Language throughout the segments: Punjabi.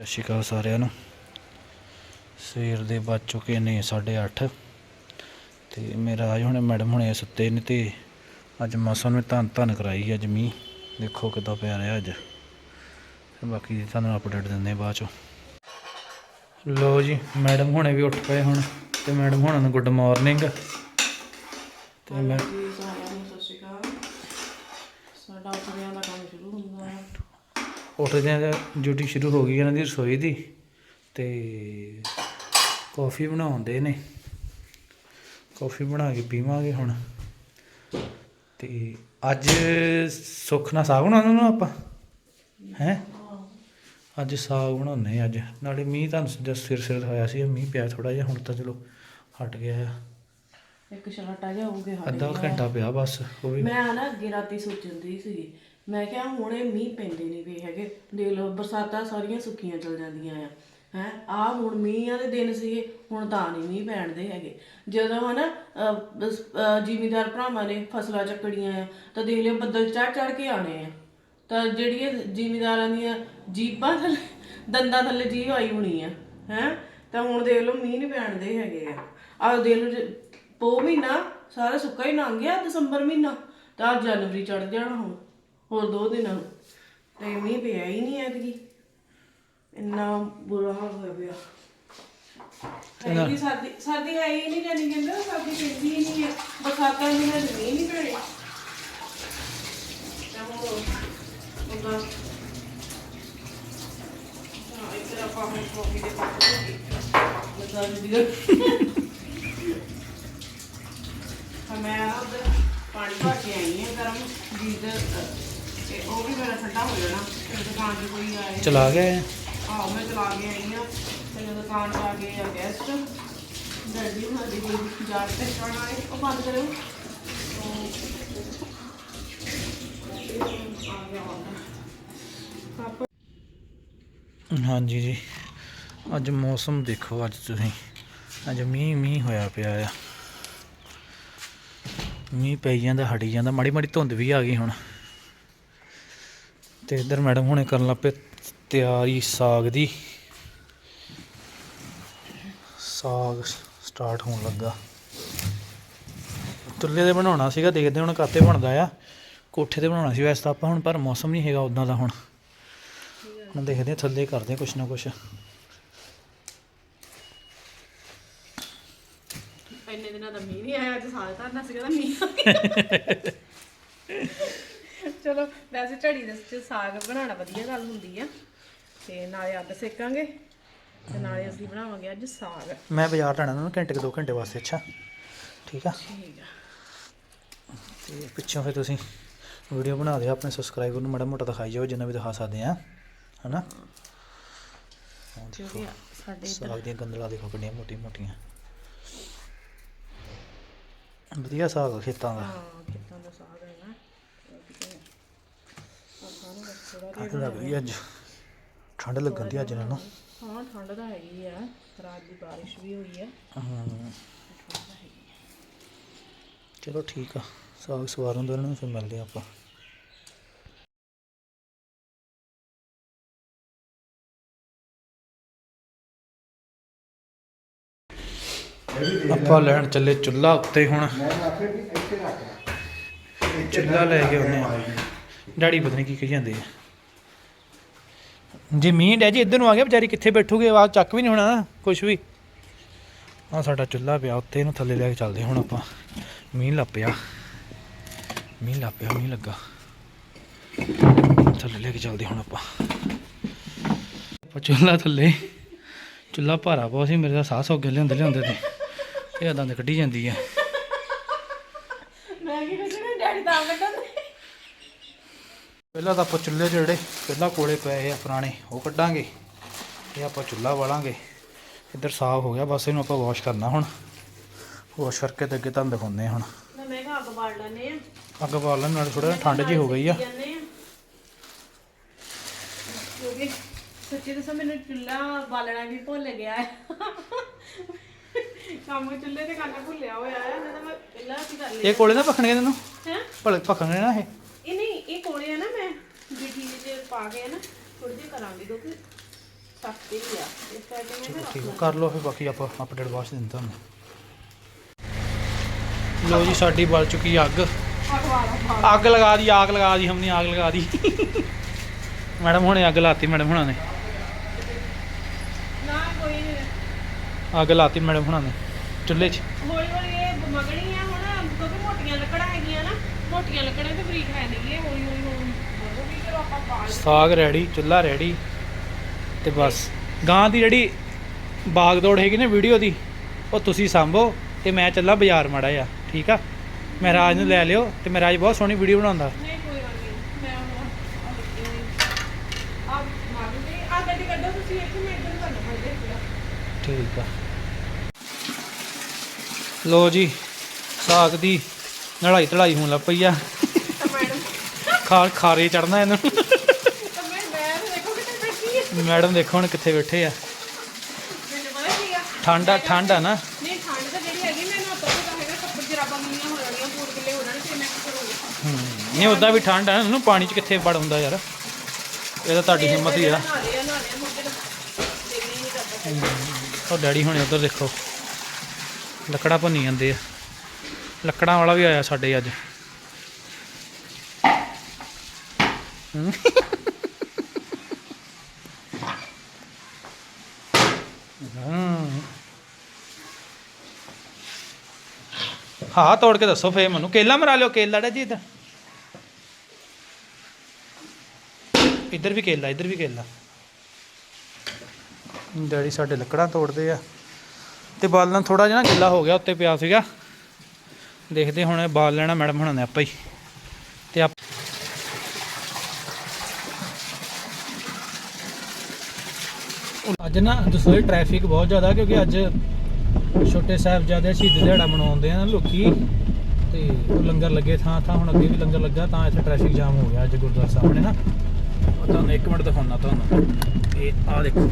ਸਤਿ ਸ਼੍ਰੀ ਅਕਾਲ ਸਾਰਿਆਂ ਨੂੰ। ਸਵੇਰ ਦੇ ਵੱਜ ਚੁੱਕੇ ਨੇ 8:30 ਤੇ ਮੇਰਾ ਅੱਜ ਹੁਣੇ ਮੈਡਮ ਹੁਣੇ ਸੁੱਤੇ ਨੇ ਤੇ ਅੱਜ ਮੌਸਮ ਨੇ ਧੰਨ ਧੰਨ ਕਰਾਈ ਅੱਜ ਮੀਂਹ। ਦੇਖੋ ਕਿੱਦਾਂ ਪਿਆ ਰਿਹਾ ਅੱਜ। ਬਾਕੀ ਤੁਹਾਨੂੰ ਅਪਡੇਟ ਦਿੰਦੇ ਬਾਅਦ ਚੋਂ। ਲੋ ਜੀ, ਮੈਡਮ ਹੁਣੇ ਵੀ ਉੱਠ ਪਏ ਹੁਣ। ਤੇ ਮੈਡਮ ਹੁਣਾਂ ਨੂੰ ਗੁੱਡ ਮਾਰਨਿੰਗ। ਤੇ ਮੈਂ ਜੀ ਸਾਰਿਆਂ ਨੂੰ ਸਤਿ ਸ਼੍ਰੀ ਅਕਾਲ ਸਾਡਾ ਉੱਠਦਿਆਂ ਦਾ ਕੰਮ ਸ਼ੁਰੂ ਹੁੰਦਾ ਹੈ ਉੱਠਦਿਆਂ ਦਾ ਡਿਊਟੀ ਸ਼ੁਰੂ ਹੋ ਗਈ ਇਹਨਾਂ ਦੀ ਰਸੋਈ ਦੀ ਤੇ ਕਾਫੀ ਬਣਾਉਂਦੇ ਨੇ। ਕਾਫੀ ਬਣਾ ਕੇ ਪੀਵਾਂਗੇ ਹੁਣ। ਤੇ ਅੱਜ ਸੁੱਖ ਨਾਲ ਸਾਗ ਬਣਾਉਣਾ ਨੂੰ ਆਪਾਂ? ਹੈ? ਅੱਜ ਸਾਗ ਬਣਾਉਣੇ ਅੱਜ। ਨਾਲੇ ਮੀਂਹ ਤੁਹਾਨੂੰ ਜਦ ਸਿਰ ਸਿਰ ਹੋਇਆ ਸੀ ਮੀਂਹ ਪਿਆ ਥੋੜਾ ਜਿਹਾ ਹੁਣ ਤਾਂ ਚਲੋ ਹਟ ਗਿਆ ਆ। ਇੱਕ ਛਲਾਟਾ ਜਿਹਾ ਹੋਊਗੇ ਅੱਧਾ ਘੰਟਾ ਪਿਆ ਬਸ ਉਹ ਵੀ। ਮੈਂ ਨਾ ਅੱਗੇ ਰਾਤੀ ਸੋਚਦੀ ਸੀਗੀ ਮੈਂ ਕਿਹਾ ਹੁਣ ਇਹ ਮੀਂਹ ਪੈਂਦੇ ਨਹੀਂ ਪਏ ਹੈਗੇ। ਦੇਖ ਲਓ, ਬਰਸਾਤਾਂ ਸਾਰੀਆਂ ਸੁੱਕੀਆਂ ਚਲ ਜਾਂਦੀਆਂ ਆ। ਹੈ ਆ ਹੁਣ ਮੀਂਹਾਂ ਦੇ ਦਿਨ ਸੀਗੇ, ਹੁਣ ਤਾਂ ਨਹੀਂ ਮੀਂਹ ਪੈਣਦੇ ਹੈਗੇ। ਜਦੋਂ ਹਨਾ ਜ਼ਿਮੀਦਾਰ ਭਰਾਵਾਂ ਨੇ ਫਸਲਾਂ ਚੱਕੜੀਆਂ ਆ, ਤਾਂ ਦੇਖ ਲਿਓ ਬੱਦਲ ਚੜ ਚੜ ਕੇ ਆਣੇ ਆ। ਤਾਂ ਜਿਹੜੀਆਂ ਜ਼ਿਮੀਦਾਰਾਂ ਦੀਆਂ ਜੀਬਾਂ ਥੱਲੇ, ਦੰਦਾਂ ਥੱਲੇ ਜੀਭ ਆਈ ਹੋਣੀ ਆ, ਹੈ, ਤਾਂ ਹੁਣ ਦੇਖ ਲਓ ਮੀਂਹ ਨਹੀਂ ਪੈਣਦੇ ਹੈਗੇ ਆ। ਆਹ ਦੇਖ ਲਓ ਜੇ ਪੋ ਮਹੀਨਾ ਸਾਰਾ ਸੁੱਕਾ ਹੀ ਲੰਘ ਗਿਆ, ਦਸੰਬਰ ਮਹੀਨਾ, ਤਾਂ ਆਹ ਜਨਵਰੀ ਚੜ ਜਾਣਾ ਹੁਣ। ਹੋਰ ਦੋ ਦਿਨਾਂ ਨੂੰ ਤੇ ਮੀਂਹ ਪਿਆ ਹੀ ਨਹੀਂ ਐਤਕੀ। ਇੰਨਾ ਬੁਰਾ ਹਾਲ ਹੋਇਆ ਪਿਆ। ਹੈ ਹੀ ਸਰਦੀ ਸਰਦੀ ਹੈ ਹੀ ਨਹੀਂ ਜਾਨੀ ਕਹਿੰਦਾ ਸਰਦੀ ਪੈਂਦੀ ਹੀ ਨਹੀਂ ਹੈ ਬਰਸਾਤਾਂ ਦੀ ਨਾਲ ਮੀਂਹ ਨਹੀਂ ਪੈਣੇ। ਤਾਂ ਹੁਣ ਉਹਦਾ ਹਾਂ ਇੱਧਰ ਆਪਾਂ ਹੁਣ ਕੋਫੀ ਦੇ ਕੱਪ ਦੇ ਲਗਾ ਦਿੱਤੀ ਹਾਂ। ਮੈਂ ਉਧਰ ਪਾਣੀ ਭਰ ਕੇ ਆਈ ਹਾਂ ਗਰਮ ਗੀਜ਼ਰ ਤੇ ਉਹ ਵੀ ਮੇਰਾ ਠੰਡਾ ਹੋ ਜਾਣਾ। ਤੇ ਦੁਕਾਨ ਤੇ ਕੋਈ ਆਏ ਚਲਾ ਗਿਆ ਆਹ ਮੈਂ ਚਲਾ ਕੇ ਆਈ ਹਾਂ। ਤੇ ਜਦੋਂ ਦੁਕਾਨ ਤੇ ਆ ਗਏ ਆ ਗੈਸਟ ਡੈਡੀ ਉਹਨਾਂ ਦੀ ਕੋਈ ਜਾ ਕੇ ਚੜਾਉਣਾ ਹੈ। ਉਹ ਬੰਦ ਕਰਿਓ ਤੋਂ ਆ ਗਿਆ ਹੁਣ ਹਾਂਜੀ ਜੀ। ਅੱਜ ਮੌਸਮ ਦੇਖੋ ਅੱਜ ਤੁਸੀਂ। ਅੱਜ ਮੀਂਹ ਮੀਂਹ ਹੋਇਆ ਪਿਆ ਆ। ਮੀਂਹ ਪਈ ਜਾਂਦਾ ਹਟੀ ਜਾਂਦਾ। ਮਾੜੀ ਮਾੜੀ ਧੁੰਦ ਵੀ ਆ ਗਈ ਹੁਣ। ਤੇ ਇੱਧਰ ਮੈਡਮ ਹੁਣੇ ਕਰਨ ਲੱਗ ਪਏ ਤਿਆਰੀ ਸਾਗ ਦੀ। ਸਾਗ ਸਟਾਰਟ ਹੋਣ ਲੱਗਾ। ਚੁੱਲ੍ਹੇ ਤੇ ਬਣਾਉਣਾ ਸੀਗਾ ਦੇਖਦੇ ਹੁਣ ਕਾਤੇ ਬਣਦਾ ਆ। ਕੋਠੇ ਤੇ ਬਣਾਉਣਾ ਸੀ ਵੈਸੇ ਤਾਂ ਆਪਾਂ ਹੁਣ ਪਰ ਮੌਸਮ ਨਹੀਂ ਹੈਗਾ ਉਦਾਂ ਦਾ ਹੁਣ। ਹੁਣ ਦੇਖਦੇ ਥੱਲੇ ਕਰਦੇ ਕੁਛ ਨਾ ਕੁਛ। ਇੰਨੇ ਦਿਨਾਂ ਦਾ ਮੀਂਹ ਨਹੀਂ ਆਇਆ ਅੱਜ ਸਾਲ ਸੀਗਾ ਤਾਂ ਮੀਂਹ ਆ ਗਿਆ। ਚਲੋ ਵੈਸੇ ਝੜੀ ਦੇ ਵਿੱਚ ਸਾਗ ਬਣਾਉਣਾ ਵਧੀਆ ਗੱਲ ਹੁੰਦੀ ਆ। ਤੇ ਨਾਲੇ ਅੱਗ ਸੇਕਾਂਗੇ ਤੇ ਨਾਲੇ ਅਸੀਂ ਬਣਾਵਾਂਗੇ ਅੱਜ ਸਾਗ। ਮੈਂ ਬਾਜ਼ਾਰ ਜਾਣਾ ਨਾ ਘੰਟੇ ਕੁ ਦੋ ਘੰਟੇ ਵਾਸਤੇ ਅੱਛਾ? ਠੀਕ ਆ? ਠੀਕ ਆ। ਤੇ ਪਿੱਛੋਂ ਫਿਰ ਤੁਸੀਂ ਵੀਡੀਓ ਬਣਾ ਦਿਓ ਆਪਣੇ ਸਬਸਕ੍ਰਾਈਬਰ ਨੂੰ ਮਾੜਾ ਮੋਟਾ ਦਿਖਾਈ ਜਾਓ ਜਿੰਨਾ ਵੀ ਦਿਖਾ ਸਕਦੇ ਆ ਹਨਾ? ਕਿਉਂਕਿ ਸਾਡੇ ਸਾਗ ਦੀਆਂ ਗੰਦਲਾਂ ਦੇਖੋ ਕਿੰਨੀਆਂ ਮੋਟੀਆਂ ਮੋਟੀਆਂ ਵਧੀਆ ਸਾਗ ਆ ਖੇਤਾਂ ਦਾ। ਹਾਂ ਕਿੱਦਾਂ ਦਾ ਸਾਗ। ਹੈ ਅੱਗ ਲੱਗ ਅੱਜ। ਠੰਡ ਲੱਗਣ ਦੀ ਅੱਜ ਨੂੰ। ਹਾਂ ਠੰਡ ਤਾਂ ਹੈਗੀ ਆ। ਰਾਤ ਦੀ ਬਾਰਿਸ਼ ਵੀ ਹੋਈ ਆ। ਹਮ, ਚਲੋ ਠੀਕ ਆ। ਸਾਗ ਸਵਾਰਨ ਦੋ ਇਹਨਾਂ ਨੂੰ ਫਿਰ ਮਿਲਦੇ ਆਪਾਂ। ਆਪਾਂ ਲੈਣ ਚੱਲੇ ਚੁੱਲ੍ਹਾ ਉੱਤੇ ਹੁਣ। ਚੁੱਲ੍ਹਾ ਲੈ ਕੇ ਆਉਨੇ ਆ। ਡੈਡੀ ਪਤਾ ਨਹੀਂ ਕੀ ਕਹੀ ਜਾਂਦੇ ਆ। ਜੇ ਮੀਂਹ ਡੈ ਜੀ ਇੱਧਰ ਨੂੰ ਆ ਗਿਆ, ਵਿਚਾਰੀ ਕਿੱਥੇ ਬੈਠੂਗੇ, ਆਵਾਜ਼ ਚੱਕ ਵੀ ਨਹੀਂ ਹੋਣਾ ਨਾ ਕੁਝ ਵੀ। ਆ ਸਾਡਾ ਚੁੱਲ੍ਹਾ ਪਿਆ ਉੱਤੇ ਇਹਨੂੰ ਥੱਲੇ ਲੈ ਕੇ ਚੱਲਦੇ ਹੁਣ ਆਪਾਂ। ਮੀਂਹ ਲੱਪਿਆ ਮੀਂਹ ਲੱਗ ਮੀਂਹ ਲੱਗਾ। ਥੱਲੇ ਲੈ ਕੇ ਚੱਲਦੇ ਹੁਣ ਆਪਾਂ। ਆਪਾਂ ਚੁੱਲ੍ਹਾ ਥੱਲੇ, ਚੁੱਲ੍ਹਾ ਭਾਰਾ ਬਹੁਤ ਸੀ ਮੇਰੇ ਦਾ ਸਾਹ ਸੌ ਲਿਆਉਂਦੇ ਲਿਆਉਂਦੇ ਤੇ। ਇਹ ਦੰਦ ਕੱਢੀ ਜਾਂਦੀ ਹੈ ਮੈਂ ਕੀ ਕਹਿੰਦਾ ਡੈਡੀ ਤਾਂ ਕੱਢਣ ਪਹਿਲਾਂ ਤਾਂ ਆਪਾਂ ਚੁੱਲ੍ਹੇ ਜਿਹੜੇ ਪਹਿਲਾਂ ਕੋਲੇ ਪਏ ਆ ਪੁਰਾਣੇ ਉਹ ਕੱਢਾਂਗੇ ਇਹ ਆਪਾਂ ਚੁੱਲ੍ਹਾ ਵਾਲਾਂਗੇ। ਇੱਧਰ ਸਾਫ਼ ਹੋ ਗਿਆ ਬਸ ਇਹਨੂੰ ਆਪਾਂ ਵਾਸ਼ ਕਰਨਾ ਹੁਣ। ਵਾਸ਼ ਕਰਕੇ ਤੇ ਅੱਗੇ ਤੁਹਾਨੂੰ ਦਿਖਾਉਂਦੇ ਹਾਂ ਹੁਣ। ਮੈਂ ਮੈਂ ਕਿਹਾ ਅੱਗ ਬਾੜ ਲੈਨੇ ਆ ਅੱਗ ਬਾਲ ਲੈਣ ਨਾਲ ਥੋੜਾ ਠੰਡ ਜੀ ਹੋ ਗਈ ਆ। ਸੱਚੀ ਦੱਸਾਂ ਮੈਨੂੰ ਚੁੱਲ੍ਹਾ ਬਾਲਣਾ ਵੀ ਭੁੱਲ ਗਿਆ ਕੰਮ ਚੁੱਲ੍ਹੇ ਤੇ ਕਰਨਾ ਭੁੱਲਿਆ ਹੋਇਆ ਹੈ ਨਹੀਂ ਤਾਂ ਮੈਂ ਪਹਿਲਾਂ ਕੀ ਕਰ ਲਿਆ। ਇਹ ਕੋਲੇ ਨਾ ਪਖਣਗੇ ਤੈਨੂੰ? ਹੈ? ਭਲੇ ਪਖਣਗੇ ਨਾ ਇਹ। ਇਹ ਨਹੀਂ ਇਹ ਕੋਲੇ ਆ ਨਾ ਮੈਂ ਜੀ ਠੀਕ ਜੇ ਪਾ ਕੇ ਨਾ ਥੋੜੀ ਜਿਹੀ ਕਰਾਂਗੀ ਕਿਉਂਕਿ ਸਖਤੀ ਹੀ ਆ। ਇਸ ਕਰਕੇ ਮੈਂ ਠੀਕ ਆ, ਕਰ ਲਓ ਫਿਰ ਬਾਕੀ ਆਪਾਂ ਅਪਡੇਟ ਬਾਅਦ ਚ ਦਿੰਦਾ ਤੁਹਾਨੂੰ। ਲੋ ਜੀ ਸਾਡੀ ਬਲ ਚੁੱਕੀ ਅੱਗ। ਅੱਗ ਲਗਾ ਦੀ ਆਗ ਲਗਾ ਦੀ ਹਮਨੇ ਆਗ ਲਗਾ ਦੀ। ਮੈਡਮ ਹੁਣੇ ਅੱਗ ਲਾਤੀ ਮੈਡਮ ਹੁਣਾਂ ਨੇ। ਨਾ ਕੋਈ ਨਹੀਂ ਅੱਗ ਲਾਤੀ ਮੈਡਮ ਹੁਣਾਂ ਨੇ। ਚੁੱਲ੍ਹੇ 'ਚ। ਹੌਲੀ ਹੌਲੀ ਇਹ ਮਗਣੀ ਆ ਹੁਣ ਕਿਉਂਕਿ ਮੋਟੀਆਂ ਲੱਕੜਾਂ ਹੈਗੀਆਂ ਮੋਟੀਆਂ ਲੱਕੜਾਂ ਤੇ ਬਰੀਕ ਹੈ ਨਹੀਂ ਇਹ ਹੌਲੀ ਹੌਲੀ ਹੁਣ ਬਣੂਗੀ ਜਦੋਂ ਆਪਾਂ ਬਾਲ ਸਾਗ ਰੈਡੀ ਚੁੱਲ੍ਹਾ ਰੈਡੀ ਤੇ ਬਸ। ਗਾਂ ਦੀ ਜਿਹੜੀ ਬਾਗ ਦੌੜ ਹੈਗੀ ਨਾ ਵੀਡੀਓ ਦੀ ਉਹ ਤੁਸੀਂ ਸੰਭੋ ਤੇ ਮੈਂ ਚੱਲਾਂ ਬਾਜ਼ਾਰ ਮਾੜਾ ਆ ਠੀਕ ਆ? ਮੈਂ ਰਾਜ ਨੂੰ ਲੈ ਲਿਓ ਤੇ ਮੈਂ ਰਾਜ ਬਹੁਤ ਸੋਹਣੀ ਵੀਡੀਓ ਬਣਾਉਂਦਾ। ਨਹੀਂ ਕੋਈ ਗੱਲ ਨਹੀਂ। ਮੈਂ ਹੁਣ ਆ ਲੱਗੀ ਹੋਈ। ਆ ਮਾਰੂ ਤੇ ਆ ਗੱਡੀ ਕੱਢੋ ਤੁਸੀਂ ਇੱਥੇ ਮੈਂ ਇੱਧਰ ਤੁਹਾਨੂੰ ਫੜ ਦੇ ਠੀਕ ਆ। ਲੋ ਜੀ ਸਾਗ ਦੀ ਨੜਾਈ ਧੜਾਈ ਹੋਣ ਲੱਗ ਪਈ ਆ। ਤਾਂ ਖਾਰ ਖਾਰੇ ਚੜਨਾ ਇਹਨੂੰ। ਮੈਡਮ ਦੇਖੋ ਹੁਣ ਕਿੱਥੇ ਬੈਠੇ ਆ। ਮੈਨੂੰ ਪਤਾ ਠੰਡ ਆ ਠੰਡ ਆ ਨਾ। ਨਹੀਂ ਠੰਡ ਤਾਂ ਜਿਹੜੀ ਹੈਗੀ ਮੈਨੂੰ ਤਾਂ ਹੈਗਾ ਕੱਪੜੇ ਜਰਾਬਾਂ ਮੀਆਂ ਹੋ ਜਾਣੀਆਂ ਪੂਰ ਕਿੱਲੇ ਹੋ ਜਾਣੇ ਤੇ ਮੈਂ ਕੀ ਕਰੂੰਗੀ ਨਹੀਂ ਉਦਾਂ ਵੀ ਠੰਡ ਆ ਇਹਨੂੰ ਪਾਣੀ 'ਚ ਕਿੱਥੇ ਵੜ ਹੁੰਦਾ ਯਾਰ। ਇਹ ਤਾਂ ਤੁਹਾਡੀ ਹਿੰਮਤ ਹੀ ਆ। ਉਹ ਡੈਡੀ ਹੁਣੇ ਉਧਰ ਦੇਖੋ। ਲੱਕੜਾ ਭੰਨੀ ਜਾਂਦੇ ਆ। ਲੱਕੜਾਂ ਵਾਲਾ ਵੀ ਆਇਆ ਸਾਡੇ ਅੱਜ। ਹੂੰ। ਹਾਂ, ਤੋੜ ਕੇ ਦੱਸੋ ਫੇਰ ਮੈਨੂੰ। ਕੇਲਾ ਮਰਾ ਲਿਓ, ਕੇਲਾ ਡਾ ਜੀ ਇੱਧਰ। ਇੱਧਰ ਵੀ ਕੇਲਾ, ਇੱਧਰ ਵੀ ਕੇਲਾ। ਡੈਡੀ ਸਾਡੇ ਲੱਕੜਾਂ ਤੋੜਦੇ ਆ। ਤੇ ਬਾਲਣ ਥੋੜਾ ਜਿਹਾ ਨਾ ਗਿੱਲਾ ਹੋ ਗਿਆ, ਉੱਤੇ ਪਿਆ ਸੀਗਾ। ਦੇਖਦੇ ਹੁਣ ਬਾਲ ਲੈਣਾ ਮੈਡਮ ਹੁਣਾਂ ਨੇ ਆਪੇ ਹੀ। ਤੇ ਆਪ ਅੱਜ ਨਾ ਦਸੋਏ ਟ੍ਰੈਫਿਕ ਬਹੁਤ ਜ਼ਿਆਦਾ ਕਿਉਂਕਿ ਅੱਜ ਛੋਟੇ ਸਾਹਿਬਜ਼ਾਦੇ ਸ਼ਹੀਦ ਦਿਹਾੜਾ ਮਨਾਉਂਦੇ ਆ ਨਾ ਲੋਕੀ। ਤੇ ਉਹ ਲੰਗਰ ਲੱਗੇ ਥਾਂ ਥਾਂ, ਹੁਣ ਅੱਗੇ ਵੀ ਲੰਗਰ ਲੱਗਾ ਤਾਂ ਇੱਥੇ ਟ੍ਰੈਫਿਕ ਜਾਮ ਹੋ ਗਿਆ ਅੱਜ ਗੁਰਦੁਆਰਾ ਸਾਹਮਣੇ ਨਾ ਉਹ ਤੁਹਾਨੂੰ ਇੱਕ ਮਿੰਟ ਦਿਖਾਉਣਾ ਤੁਹਾਨੂੰ। ਇਹ ਆਹ ਦੇਖੋ।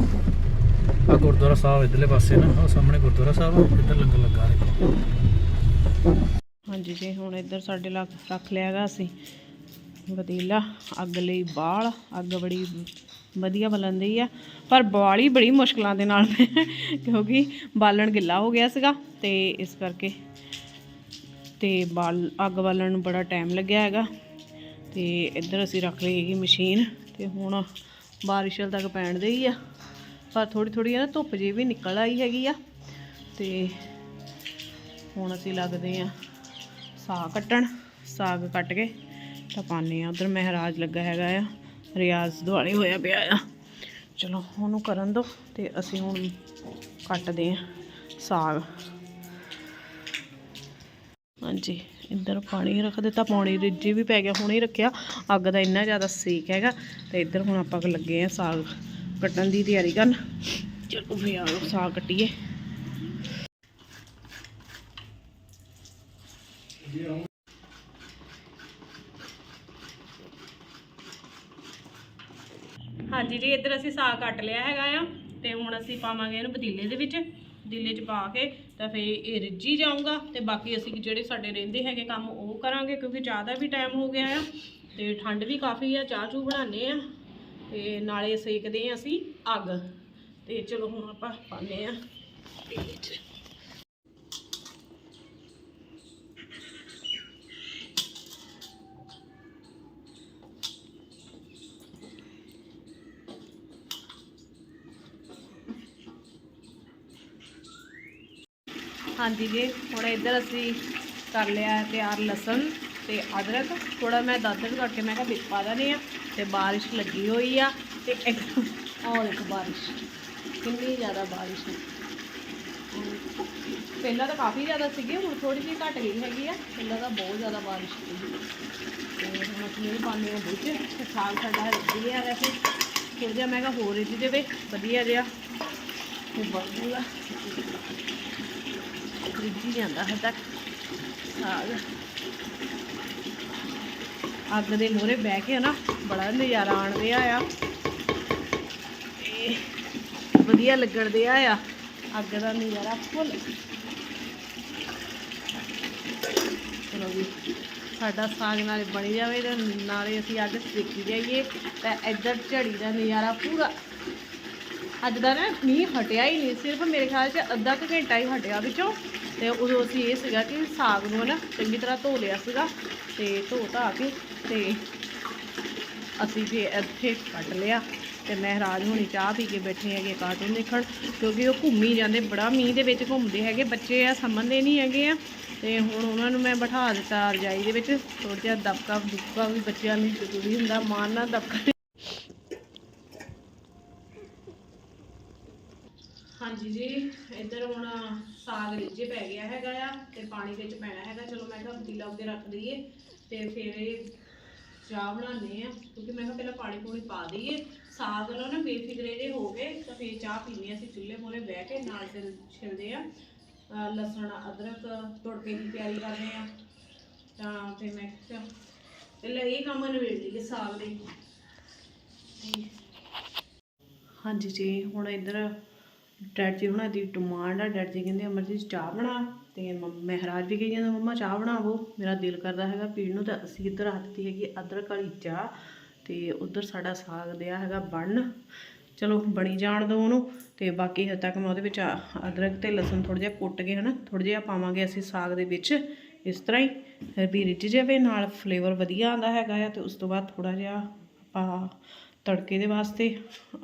ਆ ਗੁਰਦੁਆਰਾ ਸਾਹਿਬ ਇਧਰਲੇ ਪਾਸੇ ਨਾ ਉਹ ਸਾਹਮਣੇ ਗੁਰਦੁਆਰਾ ਸਾਹਿਬ ਇੱਧਰ ਲੰਗਰ ਲੱਗਾ ਦੇਖੋ। ਹਾਂਜੀ ਜੀ, ਹੁਣ ਇੱਧਰ ਸਾਡੇ ਲੱਗ ਰੱਖ ਲਿਆ ਹੈਗਾ ਅਸੀਂ ਵਦੀਲਾ, ਅੱਗ ਲਈ ਬਾਲ, ਅੱਗ ਬੜੀ ਵਧੀਆ ਬਲੰਦੀ ਆ, ਪਰ ਬਾਲੀ ਬੜੀ ਮੁਸ਼ਕਲਾਂ ਦੇ ਨਾਲ ਕਿਉਂਕਿ ਬਾਲਣ ਗਿੱਲਾ ਹੋ ਗਿਆ ਸੀਗਾ ਤੇ ਇਸ ਕਰਕੇ ਤੇ ਬਾਲ, ਅੱਗ ਬਾਲਣ ਨੂੰ ਬੜਾ ਟਾਈਮ ਲੱਗਿਆ ਹੈਗਾ ਤੇ ਇੱਧਰ ਅਸੀਂ ਰੱਖ ਲਈ ਹੈਗੀ ਮਸ਼ੀਨ ਤੇ ਹੁਣ ਬਾਰਿਸ਼ ਹਲ ਤੱਕ ਪੈਣ ਦੇ ਹੀ ਆ, ਪਰ ਥੋੜੀ ਥੋੜੀ ਨਾ ਧੁੱਪ ਜੀ ਵੀ ਨਿਕਲ ਆਈ ਹੈਗੀ ਆ ਤੇ ਹੁਣ ਅਸੀਂ ਲੱਗਦੇ ਆ ਸਾਗ ਕੱਟਣ, ਸਾਗ ਕੱਟ ਕੇ ਤਾਂ ਪਾਉਂਦੇ ਆ ਉਧਰ ਮਹਿਰਾਜ ਲੱਗਾ ਹੈਗਾ ਆ, ਰਿਆਜ਼ ਦੁਆਲੇ ਹੋਇਆ ਪਿਆ ਆ। ਚਲੋ, ਉਹਨੂੰ ਕਰਨ ਦੋ ਤੇ ਅਸੀਂ ਹੁਣ ਕੱਟਦੇ ਆ ਸਾਗ। ਹਾਂਜੀ, ਇੱਧਰ ਪਾਣੀ ਰੱਖ ਦਿੱਤਾ, ਪਾਣੀ ਰਿੱਝੀ ਵੀ ਪੈ ਗਿਆ, ਹੁਣੇ ਹੀ ਰੱਖਿਆ। ਅੱਗ ਦਾ ਇੰਨਾ ਜ਼ਿਆਦਾ ਸੇਕ ਹੈਗਾ ਤੇ ਇੱਧਰ ਹੁਣ ਆਪਾਂ ਲੱਗੇ ਆ ਸਾਗ ਕੱਟਣ ਦੀ ਤਿਆਰੀ ਕਰਨ। ਚਲੋ, ਫਿਰ ਆਓ ਸਾਗ ਕੱਟੀਏ। ਹਾਂਜੀ ਜੀ, ਇੱਧਰ ਅਸੀਂ ਸਾਗ ਕੱਟ ਲਿਆ ਹੈਗਾ ਆ ਤੇ ਹੁਣ ਅਸੀਂ ਪਾਵਾਂਗੇ ਇਹਨੂੰ ਪਤੀਲੇ ਦੇ ਵਿੱਚ। ਪਤੀਲੇ 'ਚ ਪਾ ਕੇ ਤਾਂ ਫਿਰ ਇਹ ਰਿੱਝੀ ਜਾਊਗਾ ਤੇ ਬਾਕੀ ਅਸੀਂ ਜਿਹੜੇ ਸਾਡੇ ਰਹਿੰਦੇ ਹੈਗੇ ਕੰਮ ਉਹ ਕਰਾਂਗੇ ਕਿਉਂਕਿ ਜ਼ਿਆਦਾ ਵੀ ਟਾਈਮ ਹੋ ਗਿਆ ਆ ਤੇ ਠੰਡ ਵੀ ਕਾਫੀ ਆ, ਚਾਹ ਚੂ ਬਣਾਉਂਦੇ ਆ ਤੇ ਨਾਲੇ ਸੇਕਦੇ ਆ ਅਸੀਂ ਅੱਗ। ਤੇ ਚਲੋ ਹੁਣ ਆਪਾਂ ਪਾਉਂਦੇ ਆ। ਪਤੀਲੇ ਹਾਂਜੀ ਜੀ, ਹੁਣ ਇੱਧਰ ਅਸੀਂ ਕਰ ਲਿਆ ਤਿਆਰ ਲਸਣ ਤੇ ਅਦਰਕ। ਥੋੜਾ ਮੈਂ ਦਾਦਰ ਕਰਕੇ ਮੈਂ ਕਿਹਾ ਵਿੱਚ ਪਾ ਦਨੇ ਆ ਤੇ ਬਾਰਿਸ਼ ਲੱਗੀ ਹੋਈ ਆ ਤੇ ਇੱਕ ਆਹ ਦੇਖੋ ਬਾਰਿਸ਼, ਕਿੰਨੀ ਜ਼ਿਆਦਾ ਬਾਰਿਸ਼ ਹੈ ਪਹਿਲਾਂ ਤਾਂ ਕਾਫੀ ਜ਼ਿਆਦਾ ਸੀਗੀ, ਹੁਣ ਥੋੜੀ ਜਿਹੀ ਘਟ ਗਈ ਹੈਗੀ ਆ। ਪਹਿਲਾਂ ਤਾਂ ਬਹੁਤ ਜ਼ਿਆਦਾ ਬਾਰਿਸ਼ ਸੀ। ਤੇ ਹੁਣ ਅਸੀਂ ਇਹ ਪਾਉਂਦੇ ਹਾਂ ਬੁੱਝ ਤੇ ਸਾਗ ਸਾਡਾ ਰਿੱਝ ਗਿਆ ਵੈਸੇ। ਥੋੜਾ ਜਿਹਾ ਮੈਂ ਕਿਹਾ ਹੋਰ ਰਿੱਝ ਦੇਵੇ, ਵਧੀਆ ਜਿਹਾ। ਤੇ ਬਣੂਗਾ ਰਿੱਝੀ ਜਾਂਦਾ ਹੈ ਤੱਕ। ਸਾਗ। ਅੱਗ ਦੇ ਮੂਹਰੇ ਬਹਿ ਕੇ ਨਾ ਬੜਾ ਨਜ਼ਾਰਾ ਆਣ ਰਿਹਾ ਆ। ਤੇ ਵਧੀਆ ਲੱਗਣ ਦਿਆ ਆ, ਅੱਗ ਦਾ ਨਜ਼ਾਰਾ ਫੁੱਲ। ਚਲੋ ਵੀ ਸਾਡਾ ਸਾਗ ਨਾਲੇ ਬਣੀ ਜਾਵੇ ਤੇ ਨਾਲੇ ਅਸੀਂ ਅੱਗ ਸੇਕੀ ਜਾਈਏ, ਤਾਂ ਇੱਧਰ ਝੜੀ ਦਾ ਨਜ਼ਾਰਾ ਪੂਰਾ। ਅੱਜ ਦਾ ਨਾ ਮੀਂਹ ਹਟਿਆ ਹੀ ਨਹੀਂ, ਸਿਰਫ ਮੇਰੇ ਖਿਆਲ 'ਚ ਅੱਧਾ ਕੁ ਘੰਟਾ ਹੀ ਹਟਿਆ ਵਿੱਚੋਂ। ਤੇ ਉਦੋਂ ਅਸੀਂ ਇਹ ਸੀਗਾ ਕਿ ਸਾਗ ਨੂੰ ਨਾ ਚੰਗੀ ਤਰ੍ਹਾਂ ਧੋ ਲਿਆ ਸੀਗਾ ਤੇ ਧੋ ਧਾ ਕੇ ਤੇ ਅਸੀਂ ਵੀ ਇੱਥੇ ਕੱਟ ਲਿਆ ਤੇ ਮਹਿਰਾਜ ਹੁਣੀ ਚਾਹ ਪੀ ਕੇ ਬੈਠੇ ਹੈਗੇ ਕਾਰਟੂਨ ਦੇਖਣ ਕਿਉਂਕਿ ਉਹ ਘੁੰਮੀ ਜਾਂਦੇ, ਬੜਾ ਮੀਂਹ ਦੇ ਵਿੱਚ ਘੁੰਮਦੇ ਹੈਗੇ, ਬੱਚੇ ਆ, ਸਮਝਦੇ ਨਹੀਂ ਹੈਗੇ ਆ ਤੇ ਹੁਣ ਉਹਨਾਂ ਨੂੰ ਮੈਂ ਬਿਠਾ ਦਿੱਤਾ ਰਜਾਈ ਦੇ ਵਿੱਚ ਥੋੜਾ ਜਿਹਾ ਦਬਕਾ ਦੁਬਕਾ ਵੀ ਬੱਚਿਆਂ ਨੂੰ ਜ਼ਰੂਰੀ ਹੁੰਦਾ ਮਾਰਨਾ ਦਬਕਾ ਹਾਂਜੀ ਜੀ, ਇੱਧਰ ਹੁਣ ਸਾਗ ਰਿੱਝੇ ਪੈ ਗਿਆ ਹੈਗਾ ਆ ਤੇ ਪਾਣੀ ਵਿੱਚ ਪੈਣਾ ਹੈਗਾ। ਚਲੋ ਮੈਂ ਕਿਹਾ ਪਤੀਲਾ ਉੱਤੇ ਰੱਖ ਦਈਏ ਤੇ ਫਿਰ ਇਹ ਚਾਹ ਬਣਾਉਂਦੇ ਆ। ਕਿਉਂਕਿ ਮੈਂ ਕਿਹਾ ਪਹਿਲਾਂ ਪਾਣੀ ਪੂਣੀ ਪਾ ਦਈਏ। ਸਾਗ ਨਾਲ ਨਾ ਬੇਫਿਕਰੇ ਜੇ ਹੋ ਗਏ, ਤਾਂ ਫਿਰ ਚਾਹ ਪੀਣੀ ਅਸੀਂ। ਚੁੱਲ੍ਹੇ ਮੋਲੇ ਬਹਿ ਕੇ ਨਾਲ ਛਿਲ ਛਿਲਦੇ ਆ ਲਸਣ, ਅਦਰਕ ਤੜਕੇ ਦੀ ਤਿਆਰੀ ਕਰਦੇ ਆ ਤਾਂ ਫਿਰ ਮੈਂ ਕਿਹਾ ਪਹਿਲਾਂ ਇਹ ਕੰਮ ਨਿਬੇੜ ਲਈਏ ਸਾਗ ਦੇ। ਹਾਂਜੀ ਜੀ, ਹੁਣ ਇੱਧਰ ਡੈਡ ਜੀ ਹੁਣਾਂ ਦੀ ਡਿਮਾਂਡ ਆ, ਡੈਡ ਜੀ ਕਹਿੰਦੇ ਅਮਰਜੀਤ ਚਾਹ ਬਣਾ ਤੇ ਮੰਮ- ਮਹਿਰਾਜ ਵੀ ਕਹੀ ਜਾਂਦਾ, ਮੰਮਾ ਚਾਹ ਬਣਾਵੋ ਮੇਰਾ ਦਿਲ ਕਰਦਾ ਹੈਗਾ ਪੀਣ ਨੂੰ ਤਾਂ ਅਸੀਂ ਇੱਧਰ ਹੱਥਤੀ ਹੈਗੀ ਅਦਰਕ ਵਾਲੀ ਚਾਹ ਤੇ ਉਧਰ ਸਾਡਾ ਸਾਗ ਦਿਆ ਹੈਗਾ ਬਣ ਚਲੋ ਬਣੀ ਜਾਣ ਦੋ ਉਹਨੂੰ ਤੇ ਬਾਕੀ ਹੱਦ ਤੱਕ ਮੈਂ ਉਹਦੇ ਵਿੱਚ ਅਦਰਕ ਤੇ ਲਸਣ ਥੋੜਾ ਜਿਹਾ ਕੁੱਟ ਕੇ ਹਨਾ ਥੋੜਾ ਜਿਹਾ ਪਾਵਾਂਗੇ ਅਸੀਂ ਸਾਗ ਦੇ ਵਿੱਚ ਇਸ ਤਰ੍ਹਾਂ ਹੀ। ਫਿਰ ਵੀ ਰਿੱਝ ਜਾਵੇ, ਨਾਲ ਫਲੇਵਰ ਵਧੀਆ ਆਉਂਦਾ ਹੈਗਾ ਆ ਤੇ ਉਸ ਤੋਂ ਬਾਅਦ ਥੋੜਾ ਜਿਹਾ ਆਪਾਂ ਤੜਕੇ ਦੇ ਵਾਸਤੇ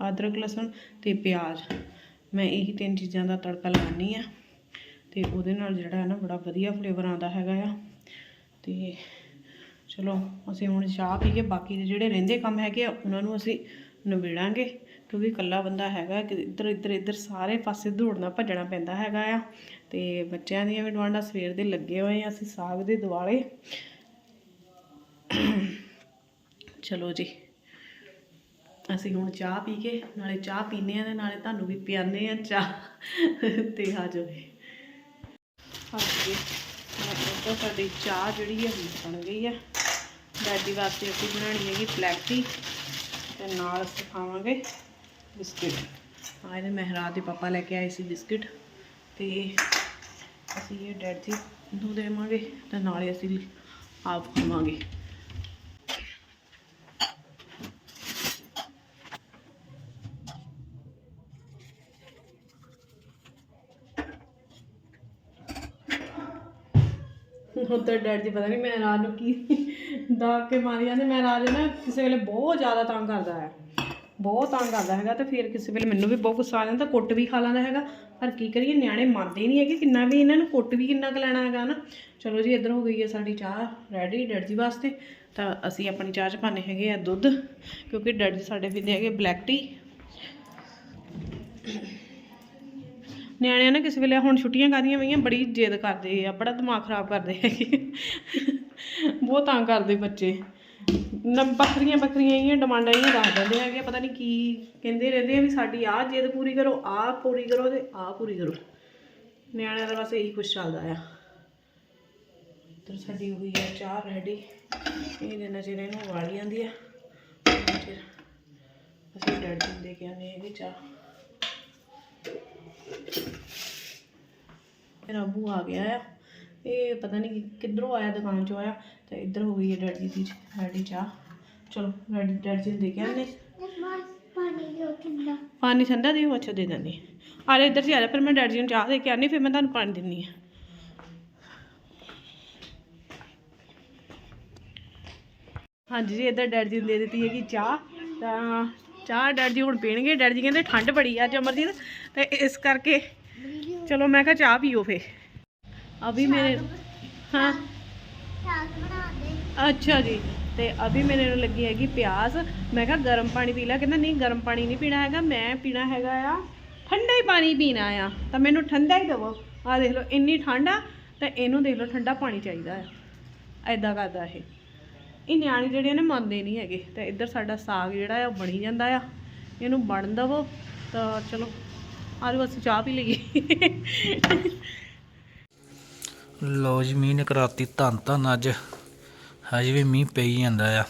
ਅਦਰਕ, ਲਸਣ ਤੇ ਪਿਆਜ਼। ਮੈਂ ਇਹੀ ਤਿੰਨ ਚੀਜ਼ਾਂ ਦਾ ਤੜਕਾ ਲਗਾਉਂਦੀ ਆ ਤੇ ਉਹਦੇ ਨਾਲ ਜਿਹੜਾ ਹੈ ਨਾ ਬੜਾ ਵਧੀਆ ਫਲੇਵਰ ਆਉਂਦਾ ਹੈਗਾ ਆ। ਤੇ ਚਲੋ, ਅਸੀਂ ਹੁਣ ਚਾਹ ਪੀ ਕੇ ਬਾਕੀ ਦੇ ਜਿਹੜੇ ਰਹਿੰਦੇ ਕੰਮ ਹੈਗੇ ਆ, ਉਹਨਾਂ ਨੂੰ ਅਸੀਂ ਨਿਬੇੜਾਂਗੇ ਕਿਉਂਕਿ ਇਕੱਲਾ ਬੰਦਾ ਹੈਗਾ ਕਿ ਇੱਧਰ ਇੱਧਰ ਇੱਧਰ ਸਾਰੇ ਪਾਸੇ ਦੌੜਨਾ ਭੱਜਣਾ ਪੈਂਦਾ ਹੈਗਾ ਆ। ਤੇ ਬੱਚਿਆਂ ਦੀਆਂ ਵੀ ਡਵਾਂਡਾ ਸਵੇਰ ਦੇ ਲੱਗੇ ਹੋਏ ਆ, ਅਸੀਂ ਸਾਗ ਦੇ ਦਿਵਾਲੇ ਚਲੋ ਜੀ। ਅਸੀਂ ਹੁਣ ਚਾਹ ਪੀ ਕੇ, ਨਾਲੇ ਚਾਹ ਪੀਨੇ ਆ ਤੇ ਨਾਲੇ ਤੁਹਾਨੂੰ ਵੀ ਪਿਆਨੇ ਆ ਚਾਹ, ਤੇ ਆ ਜਾਓ ਹਾਂਜੀ ਮਤਲਬ ਸਾਡੀ ਚਾਹ ਜਿਹੜੀ ਹੈ ਹੁਣ ਬਣ ਗਈ ਹੈ। ਡੈਡੀ ਵਾਸਤੇ ਅਸੀਂ ਬਣਾਉਣੀ ਹੈਗੀ ਬਲੈਕ ਟੀ ਤੇ ਨਾਲ ਅਸੀਂ ਖਾਵਾਂਗੇ ਬਿਸਕਿਟ। ਆਏ ਇਹਦੇ ਮਹਿਰਾਜ ਦੇ ਪਾਪਾ ਲੈ ਕੇ ਆਏ ਸੀ ਬਿਸਕਿਟ, ਤੇ ਅਸੀਂ ਇਹ ਡੈਡ ਨੂੰ ਦੇਵਾਂਗੇ, ਤੇ ਨਾਲੇ ਅਸੀਂ ਆਪ ਖਾਵਾਂਗੇ। ਉੱਧਰ ਡੈਡ ਜੀ ਪਤਾ ਨਹੀਂ ਮੈਂ ਰਾਜ ਨੂੰ ਕੀ ਦਾਗ ਕੇ ਮਾਰੀ ਜਾਂਦੇ, ਮੈਂ ਰਾਜ ਨਾ ਕਿਸੇ ਵੇਲੇ ਬਹੁਤ ਜ਼ਿਆਦਾ ਤੰਗ ਕਰਦਾ ਹੈ। ਬਹੁਤ ਤੰਗ ਕਰਦਾ ਹੈਗਾ ਤੇ ਫਿਰ ਕਿਸੇ ਵੇਲੇ ਮੈਨੂੰ ਵੀ ਬਹੁਤ ਗੁੱਸਾ ਆ ਜਾਂਦਾ, ਕੁੱਟ ਵੀ ਖਾ ਲੈਂਦਾ ਹੈਗਾ। ਪਰ ਕੀ ਕਰੀਏ, ਨਿਆਣੇ ਮੰਨਦੇ ਨਹੀਂ ਹੈਗੇ, ਕਿੰਨਾ ਵੀ ਇਹਨਾਂ ਨੂੰ ਕੁੱਟ ਵੀ ਕਿੰਨਾ ਕੁ ਲੈਣਾ ਹੈਗਾ ਨਾ ਚਲੋ ਜੀ, ਇੱਧਰ ਹੋ ਗਈ ਹੈ ਸਾਡੀ ਚਾਹ ਰੈਡੀ ਡੈਡ ਜੀ ਵਾਸਤੇ। ਤਾਂ ਅਸੀਂ ਆਪਣੀ ਚਾਹ 'ਚ ਪਾਣੇ ਹੈਗੇ ਆ ਦੁੱਧ, ਕਿਉਂਕਿ ਡੈਡ ਜੀ ਸਾਡੇ ਪੀਂਦੇ ਹੈਗੇ ਬਲੈਕ ਟੀ ਨਿਆਣਿਆਂ ਨੇ ਕਿਸੇ ਵੇਲੇ ਹੁਣ ਛੁੱਟੀਆਂ ਕਾਦੀਆਂ ਪਈਆਂ, ਬੜੀ ਜਿੱਦ ਕਰਦੇ ਆ, ਬੜਾ ਦਿਮਾਗ ਖਰਾਬ ਕਰਦੇ ਹੈਗੇ। ਬਹੁਤ ਤੰਗ ਕਰਦੇ ਬੱਚੇ। ਨ ਬੱਕਰੀਆਂ ਬੱਕਰੀਆਂ ਇਹ ਡਿਮਾਂਡਾਂ ਇਹ ਦੱਸ ਦਿੰਦੇ ਹੈਗੇ ਪਤਾ ਨਹੀਂ ਕੀ ਕਹਿੰਦੇ ਰਹਿੰਦੇ ਆ ਵੀ ਸਾਡੀ ਆਹ ਜਿੱਦ ਪੂਰੀ ਕਰੋ, ਆਹ ਪੂਰੀ ਕਰੋ ਤੇ ਆਹ ਪੂਰੀ ਕਰੋ। ਨਿਆਣਿਆਂ ਦਾ ਬਸ ਇਹੀ ਕੁਛ ਚੱਲਦਾ ਆ। ਇੱਧਰ ਸਾਡੀ ਹੋਈ ਹੈ ਚਾਹ ਰੈਡੀ ਇਹ ਜਿੰਨਾ ਚਿਰ ਇਹਨੂੰ ਉਬਾਲ ਜਾਂਦੀ ਆ। ਉਹਨਾਂ ਅਸੀਂ ਡੈਡ ਨੂੰ ਦੇ ਕੇ ਆਨੇ ਹੈਗੇ ਚਾਹ। ਮੇਰਾ ਬੂ ਆ ਗਿਆ ਆ। ਇਹ ਪਤਾ ਨਹੀਂ ਕਿੱਧਰੋਂ ਆਇਆ, ਦੁਕਾਨ ਚੋਂ ਆਇਆ। ਤੇ ਇੱਧਰ ਹੋ ਗਈ ਹੈ ਡੈਡੀ ਦੀ ਡੈਡੀ ਚਾਹ। ਚਲੋ, ਡੈਡੀ ਡੈਡੀ ਜੀ ਨੂੰ ਦੇ ਕੇ ਆਨੇ ਪਾਣੀ ਠੰਡਾ ਦਿਓ ਅੱਛਾ ਦੇ ਦਿੰਦੀ। ਆ ਲੈ ਇੱਧਰ ਜੀ, ਆ ਜਾ। ਫਿਰ ਮੈਂ ਡੈਡੀ ਜੀ ਨੂੰ ਚਾਹ ਦੇ ਕੇ ਆਨੀ ਫਿਰ ਮੈਂ ਤੁਹਾਨੂੰ ਪਾਣੀ ਦਿੰਨੀ ਆ। ਹਾਂਜੀ ਜੀ, ਇੱਧਰ ਡੈਡੀ ਜੀ ਨੂੰ ਦੇ ਦਿੱਤੀ ਹੈਗੀ ਚਾਹ। ਤਾਂ ਚਾਹ ਡੈਡੀ ਜੀ ਹੁਣ ਪੀਣਗੇ। ਡੈਡੀ ਜੀ ਕਹਿੰਦੇ ਠੰਡ ਬੜੀ ਆ ਅੱਜ ਅਮਰਜੀਤ। ਤੇ ਇਸ ਕਰਕੇ ਚਲੋ ਮੈਂ ਕਿਹਾ ਚਾਹ ਪੀਓ ਫੇ ਅਭੀ ਮੇਰੇ ਹਾਂ। ਅੱਛਾ ਜੀ ਤੇ ਅਭੀ ਮੇਰੇ ਨੂੰ ਲੱਗੀ ਹੈਗੀ ਪਿਆਸ। ਮੈਂ ਕਿਹਾ ਗਰਮ ਪਾਣੀ ਪੀ ਲੈ। ਕਹਿੰਦਾ ਨਹੀਂ ਗਰਮ ਪਾਣੀ ਨਹੀਂ ਪੀਣਾ ਹੈਗਾ ਮੈਂ ਪੀਣਾ ਹੈਗਾ ਆ ਠੰਡਾ ਹੀ ਪਾਣੀ ਪੀਣਾ ਆ। ਤਾਂ ਮੈਨੂੰ ਠੰਡਾ ਹੀ ਦੇਵੋ। ਆ ਦੇਖ ਲਓ ਇੰਨੀ ਠੰਡ ਆ ਤੇ ਇਹਨੂੰ ਦੇਖ ਲਓ ਠੰਡਾ ਪਾਣੀ ਚਾਹੀਦਾ ਆ। ਐਦਾਂ ਕਰਦਾ ਇਹ। ਇਹ ਨਿਆਣੇ ਜਿਹੜੇ ਨੇ ਮੰਨਦੇ ਨਹੀਂ ਹੈਗੇ। ਤੇ ਇੱਧਰ ਸਾਡਾ ਸਾਗ ਜਿਹੜਾ ਆ ਬਣੀ ਜਾਂਦਾ ਆ। ਇਹਨੂੰ ਬਣ ਦਵੋ। ਤਾਂ ਚਲੋ ਆਜੋ ਅਸੀਂ ਚਾਹ ਪੀ ਲਈਏ। ਲੋ ਜੀ, ਮੀਂਹ ਨੇ ਕਰਾਤੀ ਧੰਨ ਧੰਨ ਅੱਜ। ਹਜੇ ਵੀ ਮੀਂਹ ਪਈ ਜਾਂਦਾ ਆ।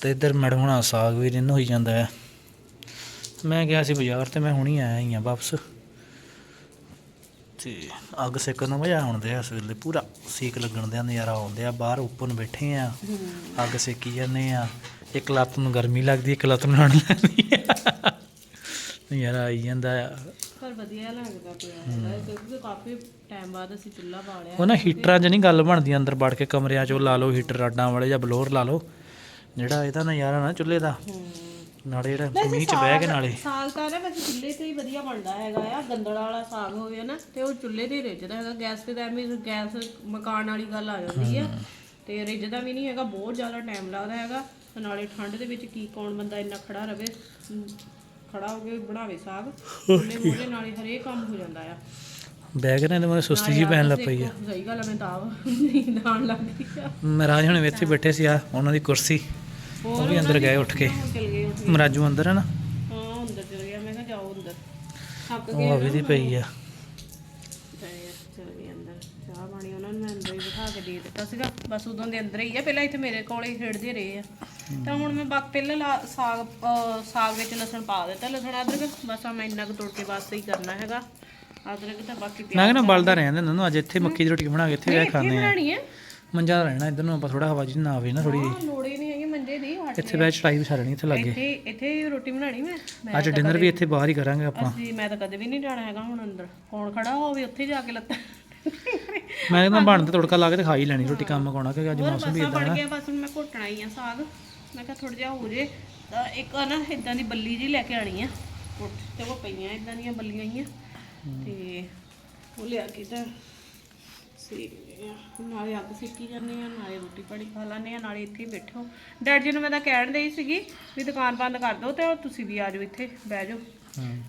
ਤੇ ਇੱਧਰ ਮੜਵਣਾ ਸਾਗ ਵੀ ਰਿੰਨ ਹੋਈ ਜਾਂਦਾ ਆ। ਮੈਂ ਗਿਆ ਸੀ ਬਾਜ਼ਾਰ ਤੇ, ਮੈਂ ਹੁਣੀ ਆਇਆ ਹੀ ਆ ਵਾਪਸ। ਤੇ ਅੱਗ ਸੇਕਣ ਨੂੰ ਮਜ਼ਾ ਆਉਂਦਾ ਇਸ ਵੇਲੇ ਪੂਰਾ। ਸੇਕ ਲੱਗਣ ਦੇ ਨਜ਼ਾਰਾ ਆਉਂਦੇ ਆ, ਬਾਹਰ ਓਪਨ ਬੈਠੇ ਆ। ਅੱਗ ਸੇਕੀ ਜਾਂਦੇ ਆ। ਇੱਕ ਲੱਤ ਨੂੰ ਗਰਮੀ ਲੱਗਦੀ, ਇੱਕ ਲੱਤ ਨੂੰ ਠੰਡ ਲੱਗਦੀ ਨਜ਼ਾਰਾ ਆਈ ਜਾਂਦਾ ਆ। ਪਰ ਵਧੀਆ ਲੱਗਦਾ ਪਿਆ ਹੈਗਾ ਕਿਉਂਕਿ ਕਾਫੀ ਟਾਈਮ ਬਾਅਦ ਅਸੀਂ ਚੁੱਲ੍ਹਾ ਬਾਲਿਆ ਉਹ ਨਾ ਹੀਟਰਾਂ 'ਚ ਨਹੀਂ ਗੱਲ ਬਣਦੀ ਅੰਦਰ ਵੜ ਕੇ ਕਮਰਿਆਂ 'ਚ ਉਹ ਲਾ ਲਓ ਹੀਟਰ ਰਾਡਾਂ ਵਾਲੇ ਜਾਂ ਬਲੋਰ ਲਾ ਲਓ ਜਿਹੜਾ ਇਹਦਾ ਨਜ਼ਾਰਾ ਨਾ ਚੁੱਲ੍ਹੇ ਦਾ। ਨਾਲੇ ਜਿਹੜਾ ਮੀਂਹ 'ਚ ਬਹਿ ਕੇ ਨਾਲੇ। ਸਾਗ ਤਾਂ ਨਾ ਵੈਸੇ ਚੁੱਲ੍ਹੇ ਤੇ ਹੀ ਵਧੀਆ ਬਣਦਾ ਹੈਗਾ ਆ ਗੰਦਲ ਵਾਲਾ ਸਾਗ ਹੋਵੇ ਨਾ ਤੇ ਉਹ ਚੁੱਲ੍ਹੇ ਤੇ ਹੀ ਰਿੱਝਦਾ ਹੈਗਾ। ਗੈਸ ਤੇ ਤਾਂ ਐਵੇਂ ਗੈਸ ਮਕਾਨ ਵਾਲੀ ਗੱਲ ਆ ਜਾਂਦੀ ਆ ਤੇ ਰਿੱਝਦਾ ਵੀ ਨਹੀਂ ਹੈਗਾ ਬਹੁਤ ਜ਼ਿਆਦਾ ਟਾਈਮ ਲੱਗਦਾ ਹੈਗਾ। ਨਾਲੇ ਠੰਡ ਦੇ ਵਿੱਚ ਕੀ ਕੌਣ ਬੰਦਾ ਇੰਨਾ ਖੜਾ ਰਵੇ। ਖੜਾ ਹੋ ਕੇ ਬਣਾਵੇ ਸਾਗ ਚੁੱਲ੍ਹੇ ਮੋਢੇ ਨਾਲੇ ਹਰੇਕ ਕੰਮ ਹੋ ਜਾਂਦਾ ਆ। ਕੇ ਨਾ ਮੂਹਰੇ ਸੁਸਤੀ ਜੀ ਪੈਣ ਲੱਗ ਪਈ ਆ। ਸਹੀ ਗੱਲ ਆ ਮੈਂ ਤਾਂ ਆਪ ਨੀਂਦ ਲੱਗ ਗਈ ਆ। ਮਹਾਰਾਜ ਹੁਣ ਇੱਥੇ ਬੈਠੇ ਸੀ ਆ ਉਹਨਾਂ ਦੀ ਕੁਰਸੀ। ਉਹ ਵੀ ਅੰਦਰ ਗਏ ਉੱਠ ਕੇ। ਮਰਾਜੂ ਅੰਦਰ ਹੈ ਨਾ? ਹਾਂ ਅੰਦਰ ਚਲ ਗਿਆ ਮੈਂ ਕਿਹਾ ਜਾਓ ਅੰਦਰ। ਥੱਕ ਉਹ ਗਏ ਅਵੇ ਦੀ ਪਈ ਆ। ਤੇ ਚਲ ਗਏ ਅੰਦਰ। ਚਾਹ ਪਾਣੀ ਉਹਨਾਂ ਨੂੰ ਮੈਂ ਅੰਦਰ ਹੀ ਬਿਠਾ ਕੇ ਦੇ ਦਿੱਤਾ ਸੀਗਾ। ਬਸ ਉਦੋਂ ਦੇ ਅੰਦਰ ਹੀ ਆ ਪਹਿਲਾਂ ਇੱਥੇ ਮੇਰੇ ਕੋਲ ਹੀ ਖੇਡਦੇ ਰਹੇ ਆ। ਤਾਂ ਹੁਣ ਮੈਂ ਬਾਕ ਪਹਿਲਾਂ ਲਾ- ਸਾਗ ਅਹ ਸਾਗ ਵਿੱਚ ਲਸਣ ਪਾ ਦਿੱਤਾ ਲਸਣ ਅਦਰਕ ਬਸ ਆ ਮੈਂ ਇੰਨਾ ਕੁ ਤੋੜ ਕੇ ਵਾਸਤੇ ਹੀ ਕਰਨਾ ਹੈਗਾ। ਅਦਰਕ ਤਾਂ ਬਾਕੀ ਪਿਆਜ਼ ਮੈਂ ਕਹਿੰਦਾ ਬਲਦਾ ਰਹਿੰਦੇ ਨਨੂੰ ਅੱਜ ਇੱਥੇ ਮੱਕੀ ਦੀ ਰੋਟੀ ਬਣਾ ਕੇ ਇੱਥੇ ਕੇ ਖਾਂਦੇ ਆ। ਬਣਾਣੀ ਹੈ ਮੰਜਾ ਰਹਿਣਾ ਇਧਰ ਨੂੰ ਆਪਾਂ ਥੋੜਾ ਹਵਾ ਜੀ ਨਾ ਆਵੇ ਨਾ ਥੋੜੀ ਹਾਂ ਲੋੜ ਹੀ ਨਹੀਂ ਹੈਗੀ ਮੰਜੇ ਦੀ ਹਟ ਇੱਥੇ ਬਹਿ ਚੜਾਈ ਵਿਛਾ ਲੈਣੀ ਇੱਥੇ ਲੱਗੇ ਇੱਥੇ ਇੱਥੇ ਰੋਟੀ ਬਣਾਣੀ ਮੈਂ। ਮੈਂ ਅੱਜ ਡਿਨਰ ਵੀ ਇੱਥੇ ਬਾਹਰ ਹੀ ਕਰਾਂਗੇ ਆਪਾਂ। ਅਸੀਂ ਮੈਂ ਤਾਂ ਕਦੇ ਵੀ ਨਹੀਂ ਜਾਣਾ ਹੈਗਾ ਹੁਣ ਅੰਦਰ। ਕੌਣ ਖੜਾ ਹੋਵੇ ਉੱਥੇ ਜਾ ਕੇ ਲੱਤਾਂ ਮੈਂ ਕਹਿੰਦਾ ਬਣ ਤੇ ਤੜਕਾ ਲਾ ਕੇ ਤੇ ਖਾ ਹੀ ਲੈਣੀ ਰੋਟੀ ਕੰਮ ਮਕਾਉਣਾ ਕਿਉਂਕਿ ਅੱਜ ਮੌਸਮ ਵੀ ਇਦਾਂ ਬਣ ਗਿਆ ਬਸ ਹੁਣ ਮੈਂ ਘੋਟਣਾ ਹੀ ਆ ਸਾਗ। ਮੈਂ ਕਿਹਾ ਥੋੜਾ ਜਿਹਾ ਹੋ ਜੇ ਤਾਂ ਇੱਕ ਆ ਨਾ ਇਦਾਂ ਦੀ ਬੱਲੀ ਜੀ ਲੈ ਕੇ ਆਣੀ ਆ। ਉੱਠ ਤੇ ਉਹ ਪਈਆਂ ਇਦਾਂ ਦੀਆਂ ਬੱਲੀਆਂ ਹੀ ਆ। ਤੇ ਉਹ ਲਿਆ ਕੇ ਤਾਂ ਸੇਕ ਨਾਲੇ ਅੱਗ ਸੇਕੀ ਜਾਂਦੇ ਆ ਨਾਲੇ ਰੋਟੀ ਪਾਣੀ ਖਾ ਲੈਂਦੇ ਆ ਨਾਲੇ ਇੱਥੇ ਬੈਠੋ। ਡੈਡ ਜੀ ਨੂੰ ਮੈਂ ਤਾਂ ਕਹਿਣ ਡਈ ਸੀਗੀ ਵੀ ਦੁਕਾਨ ਬੰਦ ਕਰ ਦਿਓ ਤੇ ਤੁਸੀਂ ਵੀ ਆ ਜਾਓ ਇੱਥੇ ਬਹਿ ਜਾਓ।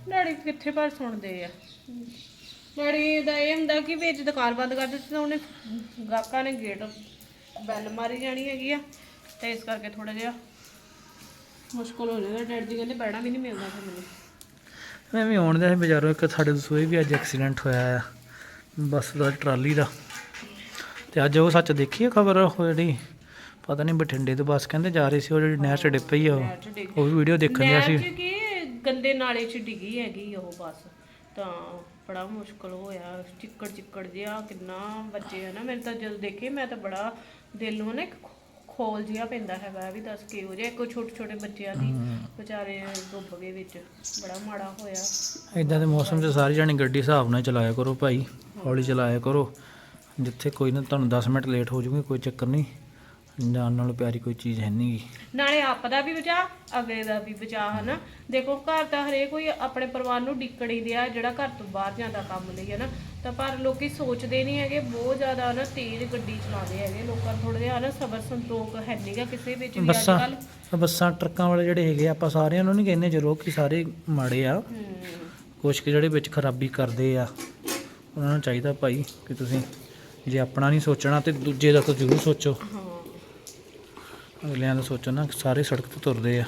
ਡੈਡੀ ਕਿੱਥੇ ਪਰ ਸੁਣਦੇ ਆ। ਡੈਡੀ ਦਾ ਇਹ ਹੁੰਦਾ ਕਿ ਵਿੱਚ ਦੁਕਾਨ ਬੰਦ ਕਰ ਦਿੱਤੀ ਤਾਂ ਉਹਨੇ ਗਾਹਕਾਂ ਨੇ ਗੇਟ ਬੈਲ ਮਾਰੀ ਜਾਣੀ ਹੈਗੀ ਆ। ਤੇ ਇਸ ਕਰਕੇ ਥੋੜਾ ਜਿਹਾ ਮੁਸ਼ਕਲ ਹੋ ਜਾਂਦਾ। ਡੈਡੀ ਜੀ ਕਹਿੰਦੇ ਬੈਣਾ ਵੀ ਨਹੀਂ ਮਿਲਦਾ ਫਿਰ ਮੈਨੂੰ। ਮੈਂ ਵੀ ਆਉਣ ਦੇ ਬਾਜ਼ਾਰੋਂ ਇੱਕ ਸਾਡੇ ਦਸੂਏ ਵੀ ਅੱਜ ਐਕਸੀਡੈਂਟ ਹੋਇਆ ਆ ਬੱਸ ਦਾ ਟਰਾਲੀ ਦਾ। ਤੇ ਅੱਜ ਉਹ ਸੱਚ ਦੇਖੀ ਖਬਰ ਉਹ ਜਿਹੜੀ ਪਤਾ ਨਹੀਂ ਬਠਿੰਡੇ ਤੋਂ ਬੱਸ ਕਹਿੰਦੇ ਜਾ ਰਹੀ ਸੀ ਉਹ ਜਿਹੜੀ ਨਹਿਰ 'ਚ ਡਿੱਗ ਪਈ ਆ ਉਹ। ਵੀ ਵੀਡੀਓ ਦੇਖਣ ਗਿਆ ਸੀ। ਨਹਿਰ 'ਚ ਕੀ ਗੰਦੇ ਨਾਲੇ 'ਚ ਡਿੱਗੀ ਹੈਗੀ ਉਹ ਬੱਸ। ਤਾਂ ਬੜਾ ਮੁਸ਼ਕਲ ਹੋਇਆ ਚਿੱਕੜ ਚਿੱਕੜ ਜਿਹਾ ਕਿੰਨਾ ਬੱਚੇ ਆ ਨਾ। ਮੇਰੇ ਤਾਂ ਜਦੋਂ ਦੇਖੇ ਮੈਂ ਤਾਂ ਬੜਾ ਦਿਲ ਨੂੰ ਨਾ ਇੱਕ ਖੋਲ ਜਿਹਾ ਪੈਂਦਾ ਹੈਗਾ ਵੀ ਦੱਸ ਕੇ ਹੋ ਜੇ ਇੱਕ ਛੋਟੇ ਛੋਟੇ ਬੱਚਿਆਂ ਦੀ ਵਿਚਾਰੇ ਡੁੱਬ ਗਏ ਵਿੱਚ ਬੜਾ ਮਾੜਾ ਹੋਇਆ। ਇਦਾਂ ਦੇ ਮੌਸਮ 'ਚ ਸਾਰੀ ਜਾਣੀ ਗੱਡੀ ਹਿਸਾਬ ਨਾਲ ਚਲਾਇਆ ਕਰੋ ਭਾਈ ਹੌਲੀ ਚਲਾਇਆ ਕਰੋ। ਜਿੱਥੇ ਕੋਈ ਨਾ ਤੁਹਾਨੂੰ 10 ਮਿੰਟ ਲੇਟ ਹੋ ਜੂਗੇ ਕੋਈ ਚੱਕਰ ਨਹੀਂ। ਜਾਣ ਨਾਲੋਂ ਪਿਆਰੀ ਕੋਈ ਚੀਜ਼ ਹੈ ਨਹੀਂ ਨਾਲੇ ਆਪ ਦਾ ਵੀ ਬਚਾ ਅਗਲੇ ਦਾ ਵੀ ਬਚਾ ਹਨਾ। ਦੇਖੋ ਘਰ ਤਾਂ ਹਰੇਕ ਕੋਈ ਆਪਣੇ ਪਰਿਵਾਰ ਨੂੰ ਡਿੱਕੜੀ ਦਿਆ ਜਿਹੜਾ ਘਰ ਤੋਂ ਬਾਹਰ ਜਾਂਦਾ ਕੰਮ ਲਈ ਹਨਾ। ਤਾਂ ਪਰ ਲੋਕੀ ਸੋਚਦੇ ਨਹੀਂ ਹੈਗੇ ਬਹੁਤ ਜ਼ਿਆਦਾ ਨਾ ਤੇਜ਼ ਗੱਡੀ ਚਲਾਉਂਦੇ ਹੈਗੇ। ਲੋਕਾਂ ਨੂੰ ਥੋੜਾ ਜਿਹਾ ਨਾ ਸਬਰ ਸੰਤੋਖ ਹੈ ਨਹੀਂਗਾ ਕਿਸੇ ਵਿੱਚ ਵੀ ਅੱਜ ਬੱਸਾਂ ਕੱਲ ਬੱਸਾਂ ਟਰੱਕਾਂ ਵਾਲੇ ਜਿਹੜੇ ਹੈਗੇ ਆ, ਆਪਾਂ ਸਾਰਿਆਂ ਨੂੰ ਨਹੀਂ ਕਹਿੰਦੇ ਜ਼ਰੂਰ ਕਿ ਸਾਰੇ ਮਾੜੇ ਆ। ਕੁਛ ਕੁ ਜਿਹੜੇ ਵਿੱਚ ਖਰਾਬੀ ਕਰਦੇ ਆ ਉਹਨਾਂ ਨੂੰ ਚਾਹੀਦਾ ਭਾਈ ਕਿ ਤੁਸੀਂ ਜੇ ਆਪਣਾ ਨਹੀਂ ਸੋਚਣਾ ਤੇ ਦੂਜੇ ਦਾ ਤਾਂ ਜ਼ਰੂਰ ਸੋਚੋ। ਹਾਂ। ਅਗਲਿਆਂ ਦਾ ਸੋਚੋ ਨਾ ਸਾਰੇ ਸੜਕ ਤੇ ਤੁਰਦੇ ਆ।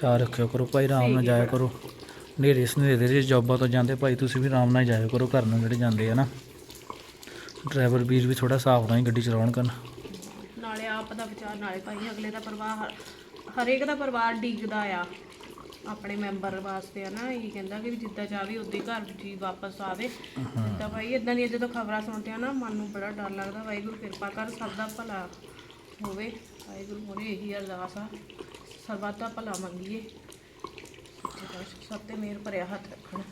ਖਿਆਲ ਰੱਖਿਓ ਕਰੋ ਭਾਈ ਆਰਾਮ ਨਾਲ ਜਾਇਆ ਕਰੋ। ਨੇਰੇ ਸਨੇਰੇ ਦੇ ਜੌਬਾਂ ਤੋਂ ਜਾਂਦੇ, ਭਾਈ ਤੁਸੀਂ ਵੀ ਆਰਾਮ ਨਾਲ ਜਾਇਆ ਕਰੋ, ਘਰ ਨੂੰ ਜਿਹੜੇ ਜਾਂਦੇ ਆ ਨਾ। ਡਰਾਈਵਰ ਵੀਰ ਵੀ ਥੋੜਾ ਸਾਫ਼ ਨਾਲ ਹੀ ਗੱਡੀ ਚਲਾਉਣ ਕਰਨ। ਨਾਲੇ ਆਪ ਦਾ ਵਿਚਾਰ, ਨਾਲੇ ਭਾਈ ਅਗਲੇ ਦਾ ਪਰਿਵਾਰ ਹਰੇਕ ਦਾ ਪਰਿਵਾਰ ਡਿੱਗਦਾ ਆ। ਆਪਣੇ ਮੈਂਬਰ ਵਾਸਤੇ ਆ ਨਾ, ਇਹ ਕਹਿੰਦਾ ਕਿ ਵੀ ਜਿੱਦਾਂ ਜਾਵੇ ਉਦਾਂ ਹੀ ਘਰ ਜੀ ਵਾਪਸ ਆਵੇ। ਤਾਂ ਭਾਈ ਇਦਾਂ ਦੀਆਂ ਜਦੋਂ ਖਬਰਾਂ ਸੁਣਦੇ ਆ ਨਾ, ਮਨ ਨੂੰ ਬੜਾ ਡਰ ਲੱਗਦਾ, ਵਾਹਿਗੁਰੂ ਕਿਰਪਾ ਕਰ ਸਭ ਦਾ ਭਲਾ ਹੋਵੇ। ਵਾਹਿਗੁਰੂ ਮੋਰੇ ਇਹੀ ਅਰਦਾਸ ਆ, ਸਰਬੱਤ ਦਾ ਭਲਾ ਮੰਗੀਏ। ਸਭ ਤੇ ਮਿਹਰ ਭਰਿਆ ਹੱਥ ਰੱਖਣ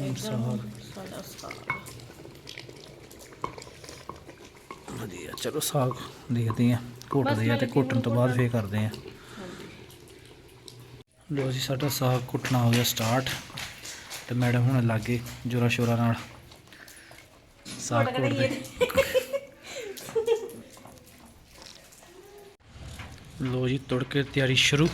ਇੱਕਦਮ ਸਾਡਾ ਸਾਥ ਵਧੀਆ ਚਲੋ ਸਾਗ ਦੇਖਦੇ ਆ ਘੁੱਟਦੇ ਆ ਤੇ ਘੁੱਟਣ ਤੋਂ ਬਾਅਦ ਫੇਰ ਕਰਦੇ ਆ ਲੋ ਜੀ ਸਾਡਾ ਸਾਗ ਘੁੱਟਣਾ ਹੋ ਗਿਆ ਸਟਾਰਟ ਤੇ ਮੈਡਮ ਹੁਣ ਲੱਗੇ ਜੋਰਾ ਸ਼ੋਰਾ ਨਾਲ ਸਾਗ ਘੁੱਟਦੇ। ਲੋ ਜੀ ਤੁੜਕੇ ਦੀ ਤਿਆਰੀ ਸ਼ੁਰੂ।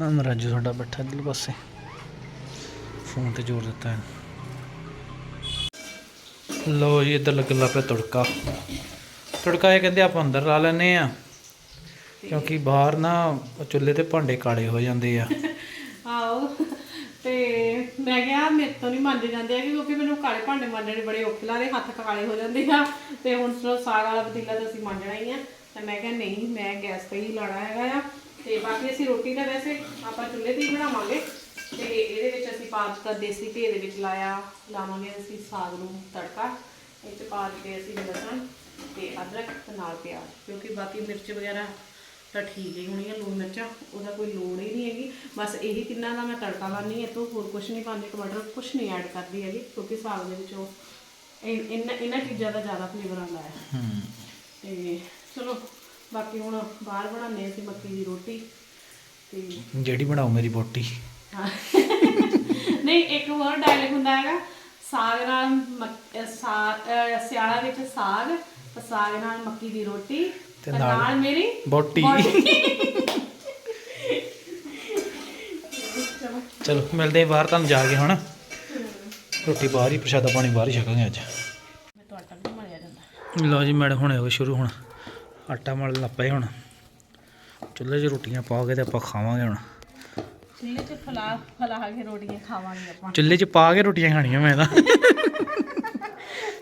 ਹਾਂ ਮਰਾਜੂ ਸਾਡਾ ਬੈਠਾ ਇੱਧਰ ਪਾਸੇ। ਫੋਨ ਤੇ ਜ਼ੋਰ ਦਿੱਤਾ ਹੈ ਲੋ ਜੀ, ਇੱਧਰ ਲੱਗਣ ਪਿਆ ਤੜਕਾ। ਤੜਕਾ ਇਹ ਕਹਿੰਦੇ ਆਪਾਂ ਅੰਦਰ ਲਾ ਲੈਨੇ ਆ ਕਿਉਂਕਿ ਬਾਹਰ ਨਾ ਚੁੱਲ੍ਹੇ ਤੇ ਭਾਂਡੇ ਕਾਲੇ ਹੋ ਜਾਂਦੇ ਆ। ਆਓ ਤੇ ਮੈਂ ਕਿਹਾ ਮੇਰੇ ਤੋਂ ਨਹੀਂ ਮੰਨਦੇ ਜਾਂਦੇ ਆ ਕਿਉਂਕਿ ਮੈਨੂੰ ਕਾਲੇ ਭਾਂਡੇ ਮੰਨਣੇ ਬੜੇ ਔਖੇ ਲੱਗਦੇ, ਹੱਥ ਕਾਲੇ ਹੋ ਜਾਂਦੇ ਆ। ਤੇ ਹੁਣ ਸਾਗ ਵਾਲਾ ਪਤੀਲਾ ਤਾਂ ਅਸੀਂ ਮਾਂਜਣਾ ਹੀ ਆ। ਤੇ ਮੈਂ ਕਿਹਾ ਨਹੀਂ, ਮੈਂ ਗੈਸ ਤੇ ਹੀ ਲਾਣਾ ਹੈਗਾ ਆ। ਤੇ ਬਾਕੀ ਅਸੀਂ ਰੋਟੀ ਤਾਂ ਵੈਸੇ ਆਪਾਂ ਚੁੱਲ੍ਹੇ ਤੇ ਹੀ ਬਣਾਵਾਂਗੇ। ਤੇ ਇਹਦੇ ਵਿੱਚ ਅਸੀਂ ਪਾ ਦਿੱਤਾ ਦੇਸੀ ਘੀ ਦੇ ਵਿੱਚ ਲਾਇਆ ਲਾਵਾਂਗੇ ਅਸੀਂ ਸਾਗ ਨੂੰ ਤੜਕਾ। ਇਹ ਚ ਪਾ ਦਿੱਤੇ ਅਸੀਂ ਲਸਣ ਤੇ ਅਦਰਕ ਤੇ ਨਾਲ ਪਿਆਜ਼ ਕਿਉਂਕਿ ਬਾਕੀ ਮਿਰਚ ਵਗੈਰਾ ਤਾਂ ਠੀਕ ਹੀ ਹੋਣੀ ਹੈ ਲੂਣ ਮਿਰਚਾਂ ਉਹਦਾ ਕੋਈ ਲੋੜ ਹੀ ਨਹੀਂ ਹੈਗੀ। ਬਸ ਇਹੀ ਤਿੰਨਾਂ ਦਾ ਮੈਂ ਤੜਕਾ ਲਾਉਂਦੀ ਹਾਂ ਤੋਂ ਹੋਰ ਕੁਝ ਨਹੀਂ ਪਾਉਂਦੀ ਟਮਾਟਰ ਕੁਝ ਨਹੀਂ ਐਡ ਕਰਦੀ ਹੈਗੀ ਕਿਉਂਕਿ ਸਾਗ ਦੇ ਵਿੱਚ ਉਹ ਇਹਨਾਂ ਇਹਨਾਂ ਚੀਜ਼ਾਂ ਦਾ ਜ਼ਿਆਦਾ ਫਲੇਵਰ ਆਉਂਦਾ ਹੈ। ਹੂੰ। ਤੇ ਚਲੋ ਬਾਕੀ ਹੁਣ ਬਾਹਰ ਬਣਾਉਂਦੇ ਅਸੀਂ ਮੱਕੀ ਦੀ ਰੋਟੀ ਤੇ ਜਿਹੜੀ ਬਣਾਓ ਮੇਰੀ ਬੋਟੀ। ਹਾਂ। ਨਹੀਂ ਇੱਕ ਹੋਰ ਡਾਇਲੌਗ ਹੁੰਦਾ ਹੈਗਾ ਸਾਗ ਨਾਲ ਮੱਕ- ਅਹ ਸਾਗ ਅਹ ਸਿਆਲਾਂ ਵਿੱਚ ਸਾਗ ਤੇ ਸਾਗ ਨਾਲ ਮੱਕੀ ਦੀ ਰੋਟੀ ਤੇ ਨਾਲ ਨਾਲ ਮੇਰੀ ਬੋਟੀ। ਚਲੋ। ਚਲੋ ਮਿਲਦੇ ਹਾਂ ਬਾਹਰ ਤੁਹਾਨੂੰ ਜਾ ਕੇ ਹੁਣ ਰੋਟੀ ਬਾਹਰ ਹੀ ਪ੍ਰਸ਼ਾਦਾ ਪਾਣੀ ਬਾਹਰ ਹੀ ਛਕਾਂਗੇ ਅੱਜ। ਮੈਂ ਤੋਂ ਆਟਾ ਵੀ ਮਲਿਆ ਜਾਂਦਾ। ਲਓ ਜੀ ਮੈਡਮ ਹੁਣੇ ਹੋ ਗਏ ਸ਼ੁਰੂ ਹੁਣ। ਆਟਾ ਮਲ ਲੱਪੇ ਹੁਣ। ਚੁੱਲ੍ਹੇ 'ਚ ਰੋਟੀਆਂ ਪਾ ਕੇ ਤੇ ਆਪਾਂ ਖਾਵਾਂਗੇ ਹੁਣ। ਚੁੱਲ੍ਹੇ 'ਚ ਫਲਾ ਫਲਾ ਕੇ ਰੋਟੀਆਂ ਖਾਵਾਂਗੇ ਆਪਾਂ। ਚੁੱਲ੍ਹੇ 'ਚ ਪਾ ਕੇ ਰੋਟੀਆਂ ਖਾਣੀਆਂ ਮੈਂ ਤਾਂ।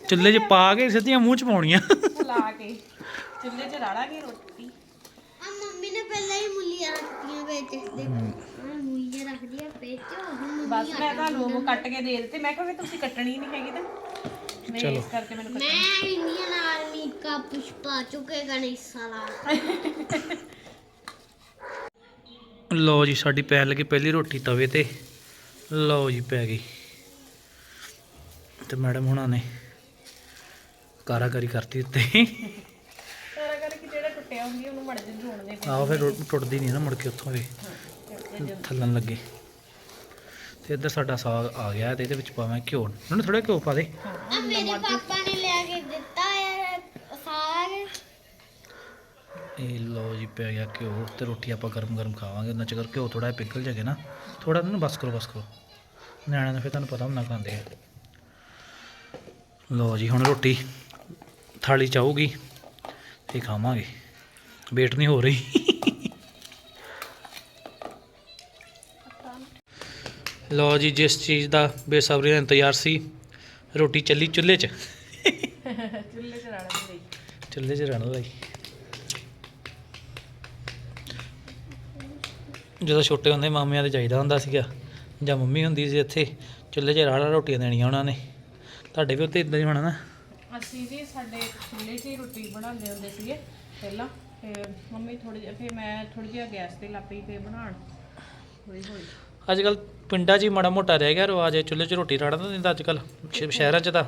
ਚੁੱਲ੍ਹੇ 'ਚ ਪਾ ਕੇ ਸਿੱਧੀਆਂ ਮੂੰਹ 'ਚ ਪਾਉਣੀਆਂ। ਫਲਾ ਕੇ। ਚੁੱਲ੍ਹੇ 'ਚ ਰਾੜਾਂਗੇ ਰੋਟੀ। ਆ ਮੰਮੀ ਨੇ ਪਹਿਲਾਂ ਹੀ ਮੁੱਲੀਆਂ ਰੱਖੀਆਂ ਵਿੱਚ। ਦੇ ਆ ਮੁੱਲੀਆਂ ਰੱਖਦੀਆਂ ਵਿੱਚ। ਹੁਣ ਬਸ ਮੈਂ ਤੁਹਾਨੂੰ ਉਹ ਕੱਟ ਕੇ ਦੇ ਦਿੱਤੇ। ਮੈਂ ਕਿਹਾ ਵੀ ਤੁਸੀਂ ਕੱਟਣੀ ਨਹੀਂ ਹੈਗੀ ਤਾਂ। ਲਓ ਜੀ ਸਾਡੀ ਪੈ ਲੱਗੀ ਪਹਿਲੀ ਰੋਟੀ ਤਵੇ ਤੇ। ਲਓ ਜੀ ਪੈ ਗਈ। ਤੇ ਮੈਡਮ ਹੁਣਾਂ ਨੇ ਕਾਰਾਕਾਰੀ ਕਰਤੀ ਉੱਤੇ। ਸਾਰਾ ਕਰਕੇ ਜਿਹੜਾ ਟੁੱਟਿਆ ਹੁੰਦੀ ਉਹਨੂੰ ਮੜ ਜੇ ਜੋੜ ਦੇ ਆਹੋ ਫਿਰ ਟੁੱਟਦੀ ਨਹੀਂ ਨਾ ਮੁੜ ਕੇ ਉੱਥੋਂ ਵੀ ਥੱਲਣ ਲੱਗੇ। ਤੇ ਇੱਧਰ ਸਾਡਾ ਸਾਗ ਆ ਗਿਆ ਤੇ ਇਹਦੇ ਵਿੱਚ ਪਾਵਾਂ ਘਿਓ। ਨੂੰ ਥੋੜਾ ਘਿਓ ਪਾ ਦੇ। ਆ ਮੇਰੇ ਪਾਪਾ ਨੇ ਲਿਆ ਕੇ ਦਿੱਤਾ ਹੈ ਸਾਗ। ਇਹ ਲੋ ਜੀ ਪੈ ਗਿਆ ਘਿਓ ਤੇ ਰੋਟੀ ਆਪਾਂ ਗਰਮ ਗਰਮ ਖਾਵਾਂਗੇ। ਉਹਨਾਂ ਚਿਰ ਘਿਓ ਥੋੜਾ ਪਿਕਲ ਜਾਗੇ ਨਾ ਥੋੜਾ ਨਾ ਬਸ ਕਰੋ ਬਸ ਕਰੋ। ਨਿਆਣਿਆਂ ਨੂੰ ਫਿਰ ਤੁਹਾਨੂੰ ਪਤਾ ਹੁੰਦਾ ਖਾਂਦੇ ਆ। ਲੋ ਜੀ ਹੁਣ ਰੋਟੀ ਥਾਲੀ ਚਾਹੂਗੀ ਤੇ ਖਾਵਾਂਗੇ। ਵੇਟ ਨਹੀਂ ਹੋ ਰਹੀ। ਲਓ ਜੀ ਜਿਸ ਚੀਜ਼ ਦਾ ਬੇਸਬਰੀ ਨਾਲ ਇੰਤਜ਼ਾਰ ਸੀ ਰੋਟੀ ਚੱਲੀ ਚੁੱਲ੍ਹੇ 'ਚ? ਚੁੱਲ੍ਹੇ 'ਚ ਦੇ ਲਈ। ਚੁੱਲ੍ਹੇ 'ਚ ਰਹਿਣ ਲਈ ਜਦੋਂ ਛੋਟੇ ਹੁੰਦੇ ਮਾਮਿਆਂ ਦੇ ਜਾਈਦਾ ਹੁੰਦਾ ਸੀਗਾ ਜਾਂ ਮੰਮੀ ਹੁੰਦੀ ਸੀ ਇੱਥੇ ਚੁੱਲ੍ਹੇ 'ਚ ਰਾੜਾ ਰੋਟੀਆਂ ਦੇਣੀਆਂ ਉਹਨਾਂ ਨੇ। ਤੁਹਾਡੇ ਵੀ ਉੱਤੇ ਇਦਾਂ ਹੀ ਹੋਣਾ ਨਾ? ਅਸੀਂ ਵੀ ਸਾਡੇ ਚੁੱਲ੍ਹੇ 'ਚ ਹੀ ਰੋਟੀ ਬਣਾਉਂਦੇ ਹੁੰਦੇ ਸੀਗੇ ਪਹਿਲਾਂ ਤੇ ਮੰਮੀ ਥੋੜੀ ਜਿਹੀ ਫਿਰ ਮੈਂ ਥੋੜੀ ਜਿਹੀ ਗੈਸ ਤੇ ਲਾਪੀ ਤੇ ਬਣਾਉਣ। ਹੌਲੀ ਹੌਲੀ। ਅੱਜ ਕੱਲ ਪਿੰਡਾਂ 'ਚ ਹੀ ਮਾੜਾ ਮੋਟਾ ਰਹਿ ਗਿਆ ਰਿਵਾਜ ਇਹ ਚੁੱਲ੍ਹੇ 'ਚ ਰੋਟੀ ਰਾੜਦਾ ਨਹੀਂ ਅੱਜ ਕੱਲ ਸ਼ਹਿਰਾਂ 'ਚ ਤਾਂ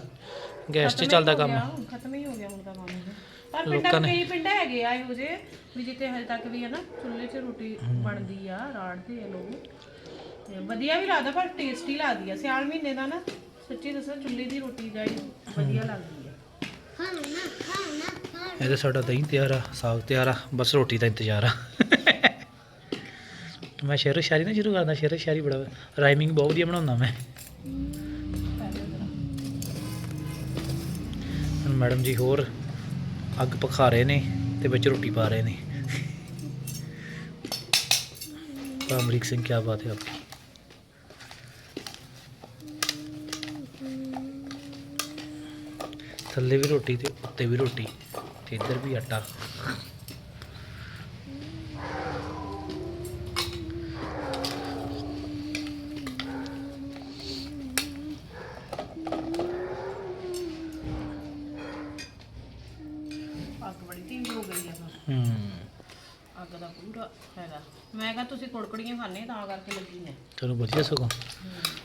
ਗੈਸ 'ਚ ਚੱਲਦਾ ਕੰਮ। ਖਤਮ ਹੀ ਹੋ ਗਿਆ ਹੁਣ ਤਾਂ ਪਰ ਪਿੰਡਾਂ ਕਈ ਪਿੰਡ ਹੈਗੇ ਆ ਇਹੋ ਜਿਹੇ ਵੀ ਜਿੱਥੇ ਹਜੇ ਤੱਕ ਵੀ ਹੈ ਨਾ ਚੁੱਲ੍ਹੇ 'ਚ ਰੋਟੀ ਬਣਦੀ ਆ ਰਾੜਦੇ ਆ ਲੋਕ। ਵਧੀਆ ਵੀ ਲੱਗਦਾ ਪਰ ਟੇਸਟੀ ਲੱਗਦੀ ਆ। ਸਿਆਲ ਮਹੀਨੇ ਦਾ ਇੰਤਜ਼ਾਰ ਆ। ਮੈਂ ਸ਼ੇਰੋ ਸ਼ਾਇਰੀ ਨਾ ਸ਼ੁਰੂ ਕਰਦਾ, ਸ਼ੇਰੋ ਸ਼ਾਇਰੀ ਬੜਾ ਰਾਈਮਿੰਗ ਬਹੁਤ ਵਧੀਆ ਬਣਾਉਂਦਾ ਮੈਂ। ਹੁਣ ਮੈਡਮ ਜੀ ਹੋਰ ਅੱਗ ਪਖਾ ਰਹੇ ਨੇ ਤੇ ਵਿੱਚ ਰੋਟੀ ਪਾ ਰਹੇ ਨੇ। ਅਮਰੀਕ ਸਿੰਘ ਕੀ ਬਾਤ ਹੈ ਆਪਕੀ। ਥੱਲੇ ਵੀ ਰੋਟੀ ਤੇ ਉੱਤੇ ਵੀ ਰੋਟੀ ਤੇ ਇੱਧਰ ਵੀ ਆਟਾ। ਮੈਂ ਕਿਹਾ ਤੁਸੀਂ ਕੁੜਕੜੀਆਂ ਖਾਣੇ ਤਾਂ ਕਰਕੇ ਲੱਗੀ ਨੇ ਚਲੋ ਵਧੀਆ ਸਗੋਂ।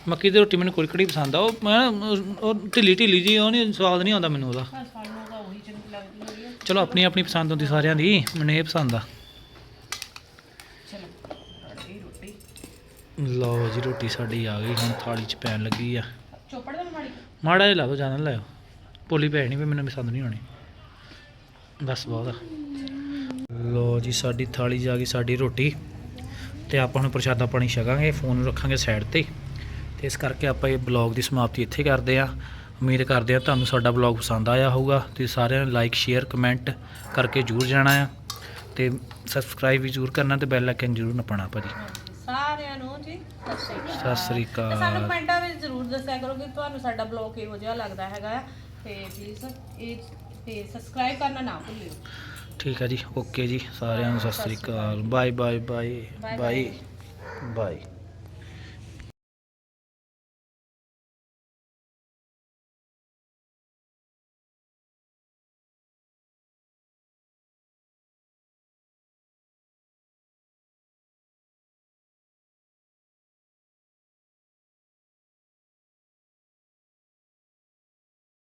ਮੱਕੀ ਦੀ ਰੋਟੀ ਮੈਨੂੰ ਕੁੜਕੜੀ ਪਸੰਦ ਆ ਉਹ ਮੈਂ ਨਾ ਉਹ- ਉਹ ਢਿੱਲੀ ਢਿੱਲੀ ਜੀ ਉਹ ਨਹੀਂ ਸਵਾਦ ਨਹੀਂ ਆਉਂਦਾ ਮੈਨੂੰ ਉਹਦਾ। ਪਰ ਸਾਨੂੰ ਤਾਂ ਉਹੀ ਚੰਗੀ ਲੱਗਦੀ ਹੋਈ ਆ। ਚਲੋ ਆਪਣੀ ਆਪਣੀ ਪਸੰਦ ਹੁੰਦੀ ਸਾਰਿਆਂ ਦੀ ਮੈਨੂੰ ਇਹ ਪਸੰਦ ਆ। ਚਲੋ ਸਾਡੀ ਰੋਟੀ। ਲਓ ਜੀ ਰੋਟੀ ਸਾਡੀ ਆ ਗਈ ਹੁਣ ਥਾਲੀ 'ਚ ਪੈਣ ਲੱਗੀ ਆ। ਚੋਪੜ ਦਾ ਮਾੜੀ। ਮਾੜਾ ਜਿਹਾ ਲਾ ਦਿਓ ਨਾ ਲਾਇਓ। ਪੋਲੀ ਪੈਣੀ ਵੀ ਮੈਨੂੰ ਪਸੰਦ ਨਹੀਂ ਹੋਣੀ। ਬਸ ਬਹੁਤ ਆ। ਲਓ ਜੀ ਸਾਡੀ ਥਾਲੀ 'ਚ ਆ ਗਈ ਸਾਡੀ ਰੋਟੀ। ਤੇ ਆਪਾਂ ਹੁਣ ਪ੍ਰਸ਼ਾਦਾ ਪਾਣੀ ਛਕਾਂਗੇ ਫੋਨ ਰੱਖਾਂਗੇ ਸਾਈਡ ਤੇ ਤੇ ਇਸ ਕਰਕੇ ਆਪਾਂ ਇਹ ਬਲੌਗ ਦੀ ਸਮਾਪਤੀ ਇੱਥੇ ਕਰਦੇ ਆ ਉਮੀਦ ਕਰਦੇ ਆ ਤੁਹਾਨੂੰ ਸਾਡਾ ਬਲੌਗ ਪਸੰਦ ਆਇਆ ਹੋਊਗਾ। ਤੇ ਸਾਰਿਆਂ ਨੇ ਲਾਈਕ ਸ਼ੇਅਰ ਕਮੈਂਟ ਕਰਕੇ ਜਰੂਰ ਜਾਣਾ ਆ। ਤੇ ਸਬਸਕ੍ਰਾਈਬ ਵੀ ਜਰੂਰ ਕਰਨਾ ਤੇ ਬੈਲ ਆਈਕਨ ਜਰੂਰ ਨਪਾਣਾ ਭਾਜੀ। ਸਾਰਿਆਂ ਨੂੰ ਜੀ ਸਤਿ ਸ਼੍ਰੀ ਅਕਾਲ। ਤੇ ਸਾਨੂੰ ਕਮੈਂਟਾਂ ਵਿੱਚ ਜ਼ਰੂਰ ਦੱਸਿਆ ਕਰੋ ਕਿ ਤੁਹਾਨੂੰ ਸਾਡਾ ਬਲੌਗ ਕਿਹੋ ਜਿਹਾ ਲੱਗਦਾ ਹੈਗਾ ਤੇ ਪਲੀਜ਼ ਇਹ ਤੇ ਸਬਸਕ੍ਰਾਈਬ ਕਰਨਾ ਨਾ ਭੁੱਲਿਓ। ਠੀਕ ਹੈ ਜੀ, ਓਕੇ ਜੀ, ਸਾਰਿਆਂ ਨੂੰ ਸਤਿ ਸ੍ਰੀ ਅਕਾਲ। Bye bye bye bye bye.